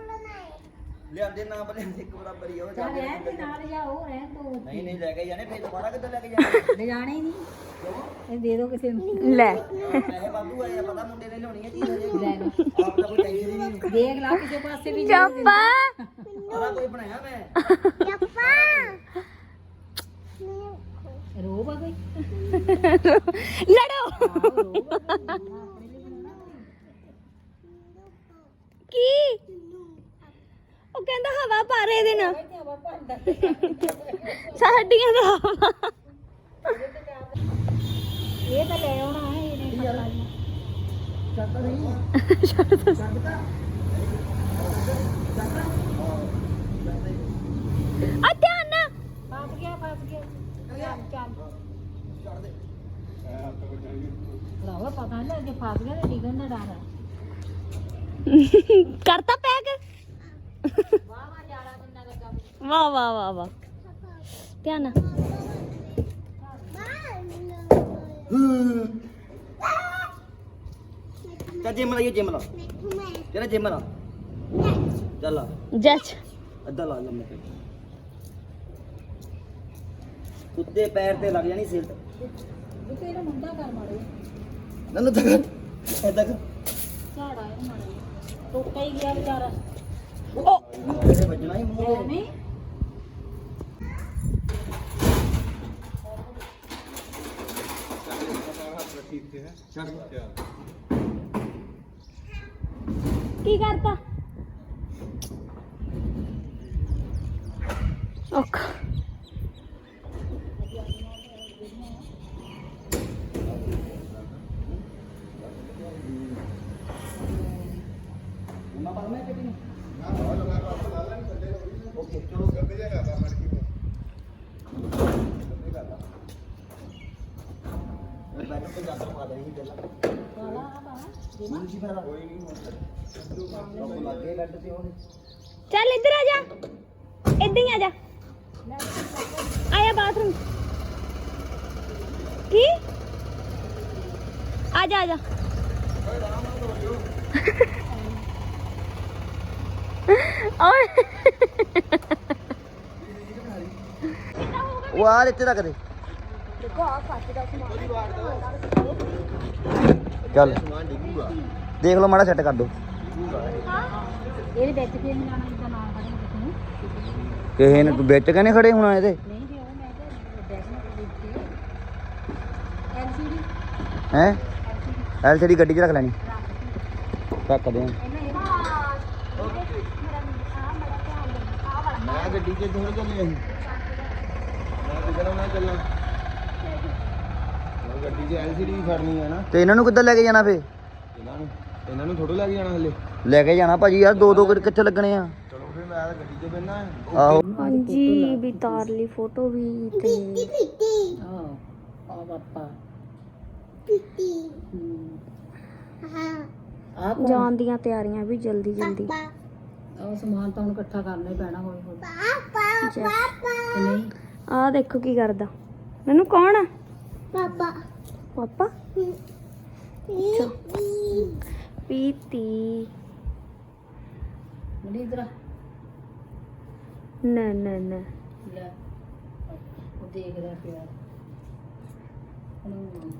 ਲਿਆਂਦੇ ਨਾ ਬਲੇ ਇੱਕ ਬਰਾਬਰ ਹੀ ਹੋ ਚੱਲ ਰਹਿਣ ਦੇ ਨਾਲ ਜਾ ਉਹ ਰਹਿਣ ਦੋ। ਨਹੀਂ ਨਹੀਂ ਲੈ ਕੇ ਜਾਣੇ ਫੇਰ ਦੁਬਾਰਾ ਕਿੱਦਾਂ ਲੈ ਕੇ ਜਾਣੇ? ਲੈ ਜਾਣੇ ਹੀ ਨਹੀਂ। ਇਹ ਦੇ ਦੋ ਕਿਸੇ ਨੂੰ। ਲੈ। ਪੈਸੇ ਵਾਧੂ ਆਏ ਆ ਪਤਾ ਮੁੰਡੇ ਨੇ ਲਿਆਉਣੀ ਹੈ ਚੀਜ਼ ਲੈ ਲਓ। ਆਪ ਦਾ ਕੋਈ ਟੈਨਸ਼ਨ ਹੀ ਨਹੀਂ। ਦੇਖ ਲਾ ਕਿਸੇ ਪਾਸੇ ਵੀ ਚੱਪਾ। ਸਾਰਾ ਕੋਈ ਬਣਾਇਆ ਮੈਂ? ਰੋਬ ਆ ਕੋਈ? ਲੜੋ। ਕੀ? ਉਹ ਕਹਿੰਦਾ ਹਵਾ ਪਾ ਰਹੇ ਦੇ ਸਾਡੀਆਂ ਦਾ ਹਵਾ। ਇਹ ਤਾਂ ਲੈ ਆਉਣਾ ਹੈ, ਇਹਨੇ ਆ ਧਿਆਨ ਨਾਲ। ਫਸ ਗਿਆ ਫਸ ਗਿਆ। ਚੱਲ ਚੱਲ। ਲਾਵਾ ਪਤਾ ਨਹੀਂ ਲੱਗੇ ਫਸ ਗਿਆ ਤੇ ਡਿੱਗਣ ਦਾ ਡਰ ਹੈ ਕਰਤਾ ਪੈਕ? ਵਾਹ ਵਾਹ ਵਾਹ ਵਾਹ। ਧਿਆਨ ਨਾਲ। ਚੱਲ ਜਿਮ ਲਾਈਏ ਜਿਮ ਲਾ। ਜਿਹੜਾ ਜਿਮ ਲਾ ਚੱਲ ਆ ਜੱਜ। ਅੱਧਾ ਲਾ ਲੰਮੇ ਤੇ ਕੁੱਤੇ ਪੈਰ ਤੇ ਲੱਗ ਜਾਣੀ ਸਿਰ ਤੇ। ਉਹ ਤੇ ਇਹਦਾ ਮੁੰਡਾ ਕਰ। ਮਾੜੇ ਨੰਨੂ ਤੱਕ ਐਦਾਂ ਕਰ ਝਾੜਾ ਇਹ ਮਾੜੇ ਟੁੱਟਾ ਹੀ ਗਿਆ ਵਿਚਾਰਾ। ਉਹ ਕੀ ਕਰਤਾ ਔਖਾ ਉਹਨਾਂ ਪਰ ਮੈਂ ਕਿਤੇ ਓਕੇ ਚਲੋ ਮੈਂ ਤਾਂ ਪੰਜਾਬੀ ਪਾ ਦੇਣੀ ਪਹਿਲਾਂ ਕਾਲਾ ਆ ਬਾ ਮੁੰਸ਼ੀ ਫਾਇਦਾ ਕੋਈ ਨਹੀਂ ਹੁੰਦਾ ਲੱਗੇ ਗੱਡ ਤੇ ਉਹਨੇ ਚੱਲ ਇੱਧਰ ਆ ਜਾ। ਇੱਦਾਂ ਹੀ ਆ ਜਾ। ਆਇਆ ਬਾਥਰੂਮ। ਕੀ? ਆ ਜਾ ਆ ਜਾ। ਓਏ। ਉਹ ਆ ਇੱਥੇ ਰੱਖ ਦੇ। ਚੱਲ। ਦੇਖ ਲਓ ਮਾੜਾ ਸੈੱਟ ਕਰ ਦੋ। ਇਹਦੇ ਵਿੱਚ ਨਾਲ ਖੜੇ ਕਿਸੇ ਨੂੰ ਕਿਸੇ ਨੇ ਵਿੱਚ ਕਹਿੰਦੇ ਖੜੇ ਹੋਣਾ ਇਹਦੇ? ਨਹੀਂ ਜੀ ਉਹ ਮੈਂ ਕਿਹਾ ਡੈਸ਼ਨਰ ਦੇ ਉੱਤੇ ਐਲਸੀਡੀ। ਹੈ? ਐਲਸੀਡੀ। ਗੱਡੀ 'ਚ ਰੱਖ ਲੈਣੀ। ਰੱਖ ਦੇ। ਇਹਨਾਂ ਇਹ ਮੈਂ ਗੱਡੀ 'ਚ ਥੋੜਾ ਚੱਲੇ ਅਸੀਂ। ਮੈਂ ਕਿਹੜਾ ਨਾ ਚੱਲਾਂ। ਉਹ ਗੱਡੀ 'ਚ ਐਲਸੀਡੀ ਵੀ ਫੜਨੀ ਹੈ ਨਾ। ਤੇ ਇਹਨਾਂ ਨੂੰ ਕਿੱਦਾਂ ਲੈ ਕੇ ਜਾਣਾ ਫੇ ਇਹਨਾਂ ਨੂੰ। ਇਹਨਾਂ ਨੂੰ ਥੋੜਾ ਲੈ ਕੇ ਜਾਣਾ ਹਲੇ। ਲੈ ਕੇ ਜਾਣਾ ਭਾਜੀ ਯਾਰ ਦੋ ਦੋ ਕਿੱਥੇ ਲੱਗਣੇ ਆ? ਚਲੋ ਫਿਰ ਮੈਂ ਤਾਂ ਗੱਡੀ 'ਚ ਬੈਠਣਾ ਹੈ ਆਹੋ। ਹਾਂਜੀ ਵੀ ਤਾਰ ਲਈ ਫੋਟੋ ਵੀ ਤੇ ਹਾਂ ਆ ਬਾਪਾ ਆ ਜਾਣ ਦੀਆਂ ਤਿਆਰੀਆਂ ਵੀ ਜਲਦੀ ਜਲਦੀ। ਉਹ ਸਮਾਨ ਤਾਂ ਹੁਣ ਇਕੱਠਾ ਕਰਨਾ ਹੀ ਪੈਣਾ ਹੌਲੀ ਹੌਲੀ। ਜੈ। ਤੇ ਨਹੀਂ? ਆ ਦੇਖੋ ਕੀ ਕਰਦਾ। ਮੈਨੂੰ ਕੌਣ ਆ? ਪਾਪਾ। ਪਾਪਾ? ਅੱਛਾ। ਪੀਤੀ। ਨਹੀਂ ਇਧਰ ਨਾ ਨਾ ਨਾ। ਲੈ। ਉਹ ਦੇਖਦਾ ਪਿਆ। ਬਣਾਉਣਾ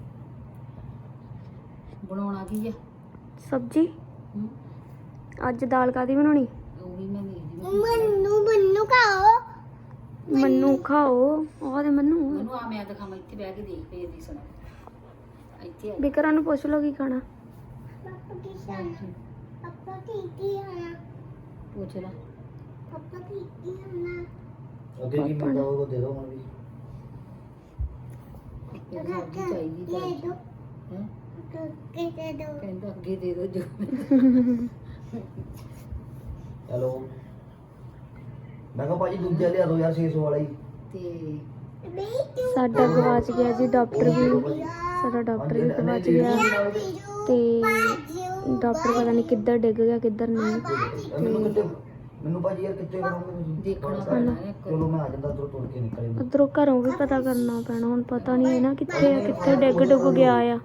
ਬਣਾਉਣਾ ਕੀ ਆ? ਸਬਜੀ? ਹੂੰ? ਅੱਜ ਦਾਲ ਕਾਦੀ ਬਣਾਉਣੀ? ਉਹ ਵੀ ਮੈਂ ਵੇਖਦੀ ਹਾਂ। ਮੰਨੂ ਮੰਨੂ ਖਾਓ। ਮੰਨੂ ਖਾਓ। ਉਹ ਤੇ ਮੰਨੂ ਮੈਨੂੰ ਆ ਮੈਂ ਦਿਖਾਵਾਂ ਇੱਥੇ ਬਹਿ ਕੇ ਦੇਖ ਫੇਰ ਦੀ ਸੁਣਾ ਇੱਥੇ ਆ। ਬਿਕਰਾਂ ਨੂੰ ਪੁੱਛ ਲਓ ਕੀ ਖਾਣਾ। ਪਾਪਾ ਕੀ ਖਾਣਾ ਪਾਪਾ ਕੀ ਕੀ ਖਾਣਾ ਪੁੱਛ ਲੈ। ਪਾਪਾ ਕੀ ਕੀ ਖਾਣਾ ਅੱਗੇ ਕੀ ਮੰਗਦਾ ਉਹ ਦੇ ਦੋ ਹੁਣ ਵੀ ਇਹ ਸਬਜ਼ੀ ਚਾਹੀਦੀ ਤਾਂ ਹੈ। ਕਹਿੰਦਾ ਅੱਗੇ ਦੇ ਦੋ ਜੋ। ਹੈਲੋ। ਮੈਂ ਕਿਹਾ ਭਾਜੀ ਦੂਜਾ ਲਿਆ ਦੋ ਯਾਰ 600 ਵਾਲਾ ਹੀ। ਤੇ ਸਾਡਾ ਗਵਾਚ ਗਿਆ ਜੀ ਡਾਕਟਰ ਵੀ। ਸਾਡਾ ਡਾਕਟਰ ਵੀ ਗਵਾਚ ਗਿਆ। ਤੇ ਡਾਕਟਰ ਪਤਾ ਨਹੀਂ ਕਿੱਧਰ ਡਿੱਗ ਗਿਆ ਕਿੱਧਰ ਨਹੀਂ। ਮੈਨੂੰ ਭਾਜੀ ਯਾਰ ਕਿੱਥੇ ਕਰੋਗੇ ਤੁਸੀਂ? ਦੇਖਣਾ ਪੈਣਾ ਚਲੋ ਮੈਂ ਆ ਜਾਂਦਾ ਤੁਰ ਤੁਰ ਕੇ ਨਿਕਲ ਜਾਂਦਾ ਉਧਰੋਂ ਘਰੋਂ ਵੀ ਪਤਾ ਕਰਨਾ ਪੈਣਾ ਹੁਣ ਪਤਾ ਨਹੀਂ ਹੈ ਨਾ ਕਿੱਥੇ ਆ ਕਿੱਥੇ ਡਿੱਗ ਡੁੱਗ ਗਿਆ ਆ।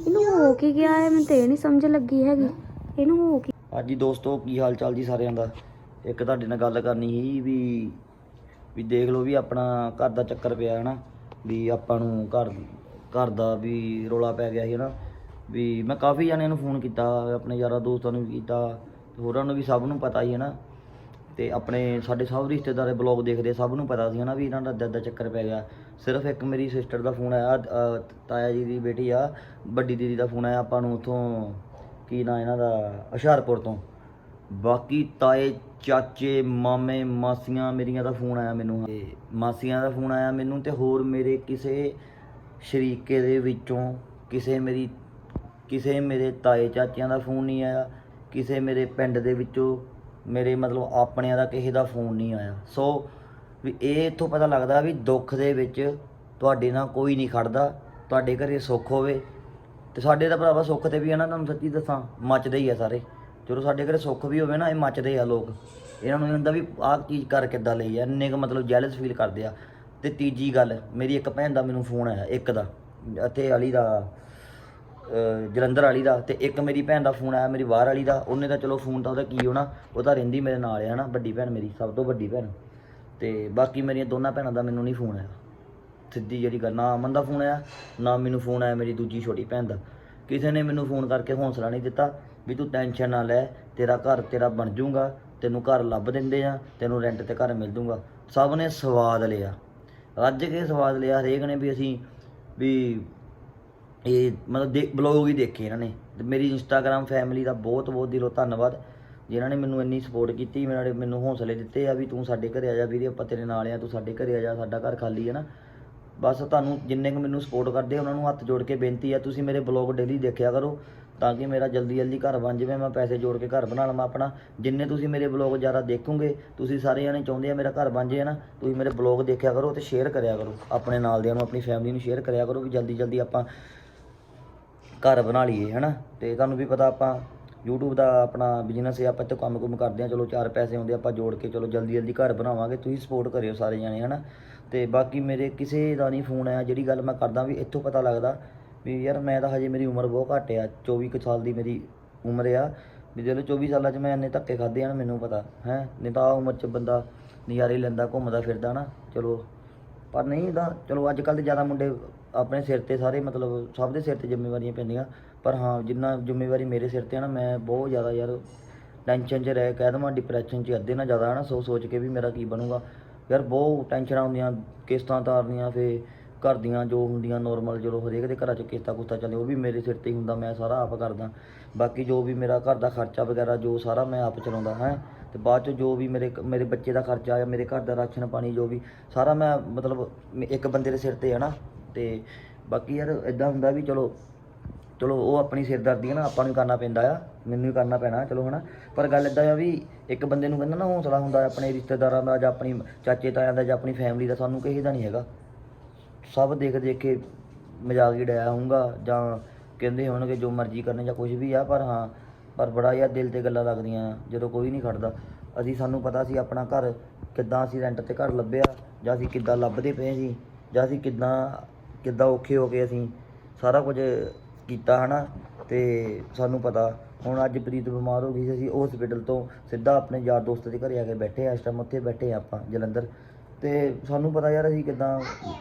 ਇਹਨੂੰ ਹੋ ਕੀ ਗਿਆ ਹੈ ਮੈਨੂੰ ਤੇ ਨਹੀਂ ਸਮਝ ਲੱਗੀ ਹੈਗੀ। ਇਹਨੂੰ ਹੋ ਕੀ ਹਾਂਜੀ ਦੋਸਤੋ ਕੀ ਹਾਲ ਚਾਲ ਜੀ ਸਾਰਿਆਂ ਦਾ? ਇੱਕ ਤੁਹਾਡੇ ਨਾਲ ਗੱਲ ਕਰਨੀ ਸੀ ਵੀ ਵੀ ਦੇਖ ਲਓ ਵੀ ਆਪਣਾ ਘਰ ਦਾ ਚੱਕਰ ਪਿਆ ਹੈ ਨਾ ਵੀ ਆਪਾਂ ਨੂੰ ਘਰ ਘਰ ਦਾ ਵੀ ਰੋਲਾ ਪੈ ਗਿਆ ਸੀ ਨਾ ਵੀ ਮੈਂ ਕਾਫੀ ਜਣਿਆਂ ਨੂੰ ਫੋਨ ਕੀਤਾ ਆਪਣੇ ਯਾਰਾਂ ਦੋਸਤਾਂ ਨੂੰ ਵੀ ਕੀਤਾ ਹੋਰਾਂ ਨੂੰ ਵੀ ਸਭ ਨੂੰ ਪਤਾ ਹੀ ਹੈ ਨਾ। ਤੇ ਆਪਣੇ ਸਾਡੇ ਸਭ ਰਿਸ਼ਤੇਦਾਰੇ ਬਲੌਗ ਦੇਖਦੇ ਸਭ ਨੂੰ ਪਤਾ ਸੀ ਨਾ ਵੀ ਇਹਨਾਂ ਦਾ ਏਦਾਂ ਦਾ ਚੱਕਰ ਪੈ ਗਿਆ। ਸਿਰਫ ਇੱਕ ਮੇਰੀ ਸਿਸਟਰ ਦਾ ਫੋਨ ਆਇਆ ਅ, ਤਾਇਆ ਜੀ ਦੀ ਬੇਟੀ ਆ ਵੱਡੀ ਦੀਦੀ ਦਾ ਫੋਨ ਆਇਆ ਆਪਾਂ ਨੂੰ ਉਥੋਂ ਕੀ ਨਾਂ ਇਹਨਾਂ ਦਾ ਹੁਸ਼ਿਆਰਪੁਰ ਤੋਂ। ਬਾਕੀ ਤਾਏ ਚਾਚੇ ਮਾਮੇ ਮਾਸੀਆਂ ਮੇਰੀਆਂ ਦਾ ਫੋਨ ਆਇਆ ਮੈਨੂੰ ਤੇ ਮਾਸੀਆਂ ਦਾ ਫੋਨ ਆਇਆ ਮੈਨੂੰ ਤੇ ਹੋਰ ਮੇਰੇ ਕਿਸੇ ਸ਼ਰੀਕੇ ਦੇ ਵਿੱਚੋਂ ਕਿਸੇ ਮੇਰੀ, ਕਿਸੇ ਮੇਰੇ ਤਾਏ ਚਾਚਿਆਂ ਦਾ ਫੋਨ ਨਹੀਂ ਆਇਆ, ਕਿਸੇ ਮੇਰੇ ਪਿੰਡ ਦੇ ਵਿੱਚੋਂ ਮੇਰੇ ਮਤਲਬ ਆਪਣਿਆਂ ਦਾ ਕਿਸੇ ਦਾ ਫੋਨ ਨਹੀਂ ਆਇਆ। ਸੋ ਵੀ ਇਹ ਇੱਥੋਂ ਪਤਾ ਲੱਗਦਾ ਵੀ ਦੁੱਖ ਦੇ ਵਿੱਚ ਤੁਹਾਡੇ ਨਾਲ ਕੋਈ ਨਹੀਂ ਖੜਦਾ, ਤੁਹਾਡੇ ਘਰੇ ਸੁੱਖ ਹੋਵੇ। ਤੇ ਸਾਡੇ ਤਾਂ ਭਰਾਵਾ ਸੁੱਖ ਤੇ ਵੀ ਆ ਨਾ, ਤੁਹਾਨੂੰ ਸੱਚੀ ਦੱਸਾਂ, ਮੱਚਦੇ ਹੀ ਆ ਸਾਰੇ। ਜਦੋਂ ਸਾਡੇ ਘਰੇ ਸੁੱਖ ਵੀ ਹੋਵੇ ਨਾ, ਇਹ ਮੱਚਦੇ ਆ ਲੋਕ। ਇਹਨਾਂ ਨੂੰ ਇਹ ਹੁੰਦਾ ਵੀ ਆਹ ਚੀਜ਼ ਕਰ ਕਿੱਦਾਂ ਲਈ ਆ, ਇੰਨੇ ਕੁ ਮਤਲਬ ਜੈਲਸ ਫੀਲ ਕਰਦੇ ਆ। ਤੇ ਤੀਜੀ ਗੱਲ, ਮੇਰੀ ਇੱਕ ਭੈਣ ਦਾ ਮੈਨੂੰ ਫੋਨ ਆਇਆ, ਇੱਕ ਦਾ, ਇੱਥੇ ਵਾਲੀ ਦਾ ਜਲੰਧਰ ਵਾਲੀ ਦਾ, ਤੇ ਇੱਕ ਮੇਰੀ ਭੈਣ ਦਾ ਫੋਨ ਆਇਆ, ਮੇਰੀ ਬਾਹਰ ਵਾਲੀ ਦਾ, ਉਹਨੇ ਤਾਂ ਚਲੋ ਫੋਨ ਤਾਂ ਉਹਦਾ ਕੀ ਹੋਣਾ, ਉਹ ਤਾਂ ਰਹਿੰਦੀ ਮੇਰੇ ਨਾਲ ਆ ਨਾ, ਵੱਡੀ ਭੈਣ ਮੇਰੀ, ਸਭ ਤੋਂ ਵੱਡੀ ਭੈਣ, ਤੇ ਬਾਕੀ ਮੇਰੀਆਂ ਦੋਨਾਂ ਭੈਣਾਂ ਦਾ ਮੈਨੂੰ ਨਹੀਂ ਫੋਨ ਆਇਆ। ਸਿੱਧੀ ਜਿਹੜੀ ਗੱਲ, ਨਾ ਅਮਨ ਦਾ ਫੋਨ ਆਇਆ, ਨਾ ਮੈਨੂੰ ਫੋਨ ਆਇਆ ਮੇਰੀ ਦੂਜੀ ਛੋਟੀ ਭੈਣ ਦਾ। ਕਿਸੇ ਨੇ ਮੈਨੂੰ ਫੋਨ ਕਰਕੇ ਹੌਸਲਾ ਨਹੀਂ ਦਿੱਤਾ ਵੀ ਤੂੰ ਟੈਨਸ਼ਨ ਨਾ ਲੈ, ਤੇਰਾ ਘਰ ਤੇਰਾ ਬਣ ਜਾਊਗਾ, ਤੈਨੂੰ ਘਰ ਲੱਭ ਦਿੰਦੇ ਆ, ਤੈਨੂੰ ਰੈਂਟ ਤੇ ਘਰ ਮਿਲ ਜਾਊਗਾ। ਸਭ ਨੇ ਸਵਾਦ ਲਿਆ। ਰੱਜ ਕੇ ਸਵਾਦ ਲਿਆ ਹਰੇਕ ਨੇ ਵੀ ਅਸੀਂ ਵੀ ਇਹ ਮਤਲਬ ਦੇ ਬਲੌਗ ਹੀ ਦੇਖੇ ਇਹਨਾਂ ਨੇ। ਤੇ ਮੇਰੀ ਇੰਸਟਾਗ੍ਰam ਫੈਮਿਲੀ ਦਾ ਬਹੁਤ ਬਹੁਤ ਦਿਲੋਂ ਧੰਨਵਾਦ। ਜਿਨ੍ਹਾਂ ਨੇ ਮੈਨੂੰ ਇੰਨੀ ਸਪੋਰਟ ਕੀਤੀ ਮੇਰੇ ਨਾਲ ਮੈਨੂੰ ਹੌਸਲੇ ਦਿੱਤੇ ਆ ਵੀ ਤੂੰ ਸਾਡੇ ਘਰੇ ਆ ਜਾ ਵੀਰੇ, ਆਪਾਂ ਤੇਰੇ ਨਾਲ ਆ, ਤੂੰ ਸਾਡੇ ਘਰੇ ਆ ਜਾ, ਸਾਡਾ ਘਰ ਖਾਲੀ ਹੈ ਨਾ। ਬਸ ਤੁਹਾਨੂੰ ਜਿੰਨੇ ਕੁ ਮੈਨੂੰ ਸਪੋਰਟ ਕਰਦੇ ਉਹਨਾਂ ਨੂੰ ਹੱਥ ਜੋੜ ਕੇ ਬੇਨਤੀ ਆ, ਤੁਸੀਂ ਮੇਰੇ ਬਲੌਗ ਡੇਲੀ ਦੇਖਿਆ ਕਰੋ। ਤਾਂ ਕਿ ਮੇਰਾ ਜਲਦੀ ਜਲਦੀ ਘਰ ਬਣ ਜਾਵੇ, ਮੈਂ ਪੈਸੇ ਜੋੜ ਕੇ ਘਰ ਬਣਾ ਲਵਾਂ ਆਪਣਾ। ਜਿੰਨੇ ਤੁਸੀਂ ਮੇਰੇ ਬਲੌਗ ਜ਼ਿਆਦਾ ਦੇਖੋਗੇ, ਤੁਸੀਂ ਸਾਰੇ ਜਣੇ ਚਾਹੁੰਦੇ ਆ ਮੇਰਾ ਘਰ ਬਣ ਜਾਏ ਨਾ ਤੁਸੀਂ ਮੇਰੇ ਬਲੌਗ ਦੇਖਿਆ ਕਰੋ ਤੇ ਸ਼ੇਅਰ ਕਰਿਆ ਕਰੋ। ਆਪਣੇ ਨਾਲ ਦਿਆਂ ਨੂੰ, ਆਪਣੀ ਫੈਮਿਲੀ ਨੂੰ ਸ਼ੇਅਰ ਕਰਿਆ ਕਰੋ ਵੀ ਜਲਦੀ ਜਲਦੀ ਆਪਾਂ ਘਰ ਬਣਾ ਲਈਏ, ਹੈਨਾ? ਤੇ ਤੁਹਾਨੂੰ ਵੀ ਪਤਾ ਆਪਾਂ YouTube ਦਾ ਆਪਣਾ ਬਿਜ਼ਨਸ ਹੈ, ਆਪਾਂ ਇੱਥੇ ਕੰਮ ਕੁਮ ਕਰਦੇ ਆ, ਚਲੋ ਚਾਰ ਪੈਸੇ ਆਉਂਦੇ ਆਪਾਂ ਜੋੜ ਕੇ ਚਲੋ ਜਲਦੀ ਜਲਦੀ ਘਰ ਬਣਾਵਾਂਗੇ, ਤੁਸੀਂ ਸਪੋਰਟ ਕਰਿਓ ਸਾਰੇ ਜਣੇ ਹੈਨਾ? ਤੇ ਬਾਕੀ ਮੇਰੇ ਕਿਸੇ ਦਾ ਨਹੀਂ ਫੋਨ ਆਇਆ ਜਿਹੜੀ ਗੱਲ ਮੈਂ ਕਰਦਾ ਵੀ ਇੱਥੋਂ ਪਤਾ ਲੱਗਦਾ ਵੀ ਯਾਰ ਮੈਂ ਤਾਂ ਹਜੇ ਮੇਰੀ ਉਮਰ ਬਹੁਤ ਘੱਟ ਆ 24 ਕੁ ਸਾਲ ਦੀ ਮੇਰੀ ਉਮਰ ਆ। ਵੀ ਜਦੋਂ 24 ਸਾਲਾਂ 'ਚ ਮੈਂ ਇੰਨੇ ਧੱਕੇ ਖਾਦੇ ਆ ਨਾ ਮੈਨੂੰ ਪਤਾ, ਹੈ। ਨਹੀਂ ਤਾਂ ਆਹ ਉਮਰ 'ਚ ਬੰਦਾ ਨਜ਼ਾਰੇ ਲੈਂਦਾ, ਘੁੰਮਦਾ ਫਿਰਦਾ ਨਾ, ਚਲੋ। ਪਰ ਨਹੀਂ ਤਾਂ ਚਲੋ ਅੱਜ ਕੱਲ੍ਹ ਦੇ ਜ਼ਿਆਦਾ ਮੁੰਡੇ ਆਪਣੇ ਸਿਰ ਤੇ ਸਾਰੇ ਮਤਲਬ ਸਭ ਦੇ ਸਿਰ ਤੇ ਜ਼ਿੰਮੇਵਾਰੀਆਂ ਪੈਂਦੀਆਂ। ਪਰ ਹਾਂ, ਜਿੰਨਾ ਜ਼ਿੰਮੇਵਾਰੀ ਮੇਰੇ ਸਿਰ ਤੇ ਆ ਨਾ, ਮੈਂ ਬਹੁਤ ਜ਼ਿਆਦਾ ਯਾਰ ਟੈਨਸ਼ਨ 'ਚ ਰਹਿ, ਕਹਿ ਦਵਾਂ ਡਿਪਰੈਸ਼ਨ 'ਚ ਅੱਧੇ ਨਾ ਜ਼ਿਆਦਾ ਨਾ ਸੋਚ ਸੋਚ ਕੇ ਵੀ ਮੇਰਾ ਕੀ ਬਣੂਗਾ। ਯਾਰ ਬਹੁਤ ਟੈਨਸ਼ਨਾਂ ਹੁੰਦੀਆਂ, ਕਿਸ਼ਤਾਂ ਤਾਰਨੀਆਂ ਫੇ ਘਰ ਦੀਆਂ ਜੋ ਹੁੰਦੀਆਂ ਨੋਰਮਲ ਚਲੋ ਹਰੇਕ ਦੇ ਘਰਾਂ 'ਚ ਕਿਸ਼ਤਾਂ ਕੁਸ਼ਤਾਂ ਚੱਲੇ ਉਹ ਵੀ ਮੇਰੇ ਸਿਰ ਤੇ ਹੀ ਹੁੰਦਾ, ਮੈਂ ਸਾਰਾ ਆਪ ਕਰਦਾ। ਬਾਕੀ ਜੋ ਵੀ ਮੇਰਾ ਘਰ ਦਾ ਖਰਚਾ ਵਗੈਰਾ, ਜੋ ਸਾਰਾ ਮੈਂ ਆਪ ਚਲਾਉਂਦਾ, ਹੈ। ਤੇ ਬਾਅਦ ਚ ਜੋ ਵੀ ਮੇਰੇ ਮੇਰੇ ਬੱਚੇ ਦਾ ਖਰਚਾ ਜਾਂ ਮੇਰੇ ਘਰ ਦਾ ਰਾਸ਼ਨ ਪਾਣੀ ਜੋ ਵੀ, ਸਾਰਾ ਮੈਂ ਮਤਲਬ ਇੱਕ ਬੰਦੇ ਦੇ ਸਿਰ ਤੇ ਹੈ ਨਾ। ਤੇ ਬਾਕੀ ਯਾਰ ਇਦਾਂ ਹੁੰਦਾ ਵੀ ਚਲੋ ਚਲੋ ਉਹ ਆਪਣੀ ਸਿਰਦਰਦੀ ਹੈ ਨਾ, ਆਪਾਂ ਨੂੰ ਕਰਨਾ ਪੈਂਦਾ ਆ, ਮੈਨੂੰ ਹੀ ਕਰਨਾ ਪੈਣਾ, ਚਲੋ ਹਨਾ। ਪਰ ਗੱਲ ਇਦਾਂ ਆ ਵੀ ਇੱਕ ਬੰਦੇ ਨੂੰ ਕਹਿੰਦਾ ਨਾ ਹੌਸਲਾ ਹੁੰਦਾ ਆਪਣੇ ਰਿਸ਼ਤੇਦਾਰਾਂ ਦਾ ਜਾਂ ਆਪਣੀ ਚਾਚੇ ਤਾਇਆਂ ਦਾ ਜਾਂ ਆਪਣੀ ਫੈਮਿਲੀ ਦਾ, ਸਾਨੂੰ ਕਿਸੇ ਦਾ ਨਹੀਂ ਹੈਗਾ। ਸਭ ਦੇਖ ਦੇਖ ਕੇ ਮਜ਼ਾਕ ਹੀ ਡਾਇਆ ਹੋਊਗਾ ਜਾਂ ਕਹਿੰਦੇ ਹੋਣਗੇ ਜੋ ਮਰਜ਼ੀ ਕਰਨ ਜਾਂ ਕੁਝ ਵੀ ਆ, ਪਰ ਹਾਂ, ਪਰ ਬੜਾ ਯਾਰ ਦਿਲ ਤੇ ਗੱਲਾਂ ਲੱਗਦੀਆਂ, ਜਦੋਂ ਕੋਈ ਨਹੀਂ ਖੜਦਾ। ਅਸੀਂ, ਸਾਨੂੰ ਪਤਾ ਸੀ ਆਪਣਾ ਘਰ ਕਿੱਦਾਂ ਅਸੀਂ ਰੈਂਟ ਤੇ ਘਰ ਲੱਭਿਆ ਜਾਂ ਅਸੀਂ ਕਿੱਦਾਂ ਲੱਭਦੇ ਪਏ ਸੀ ਜਾਂ ਅਸੀਂ ਕਿੱਦਾਂ ਕਿੱਦਾਂ ਔਖੇ ਹੋ ਕੇ ਅਸੀਂ। ਸਾਰਾ ਕੁਝ ਕੀਤਾ ਹਨਾ, ਤੇ ਸਾਨੂੰ ਪਤਾ। ਹੁਣ ਅੱਜ ਪ੍ਰੀਤ ਬਿਮਾਰ ਹੋ ਗਈ ਸੀ, ਅਸੀਂ ਹਸਪੀਟਲ ਤੋਂ ਸਿੱਧਾ ਆਪਣੇ ਯਾਰ ਦੋਸਤ ਦੇ ਘਰੇ ਆ ਕੇ ਬੈਠੇ ਆ, ਇਸ ਟਾਈਮ ਉੱਥੇ ਬੈਠੇ ਆ ਆਪਾਂ, ਜਲੰਧਰ। ਤੇ ਸਾਨੂੰ ਪਤਾ ਯਾਰ ਅਸੀਂ ਕਿੱਦਾਂ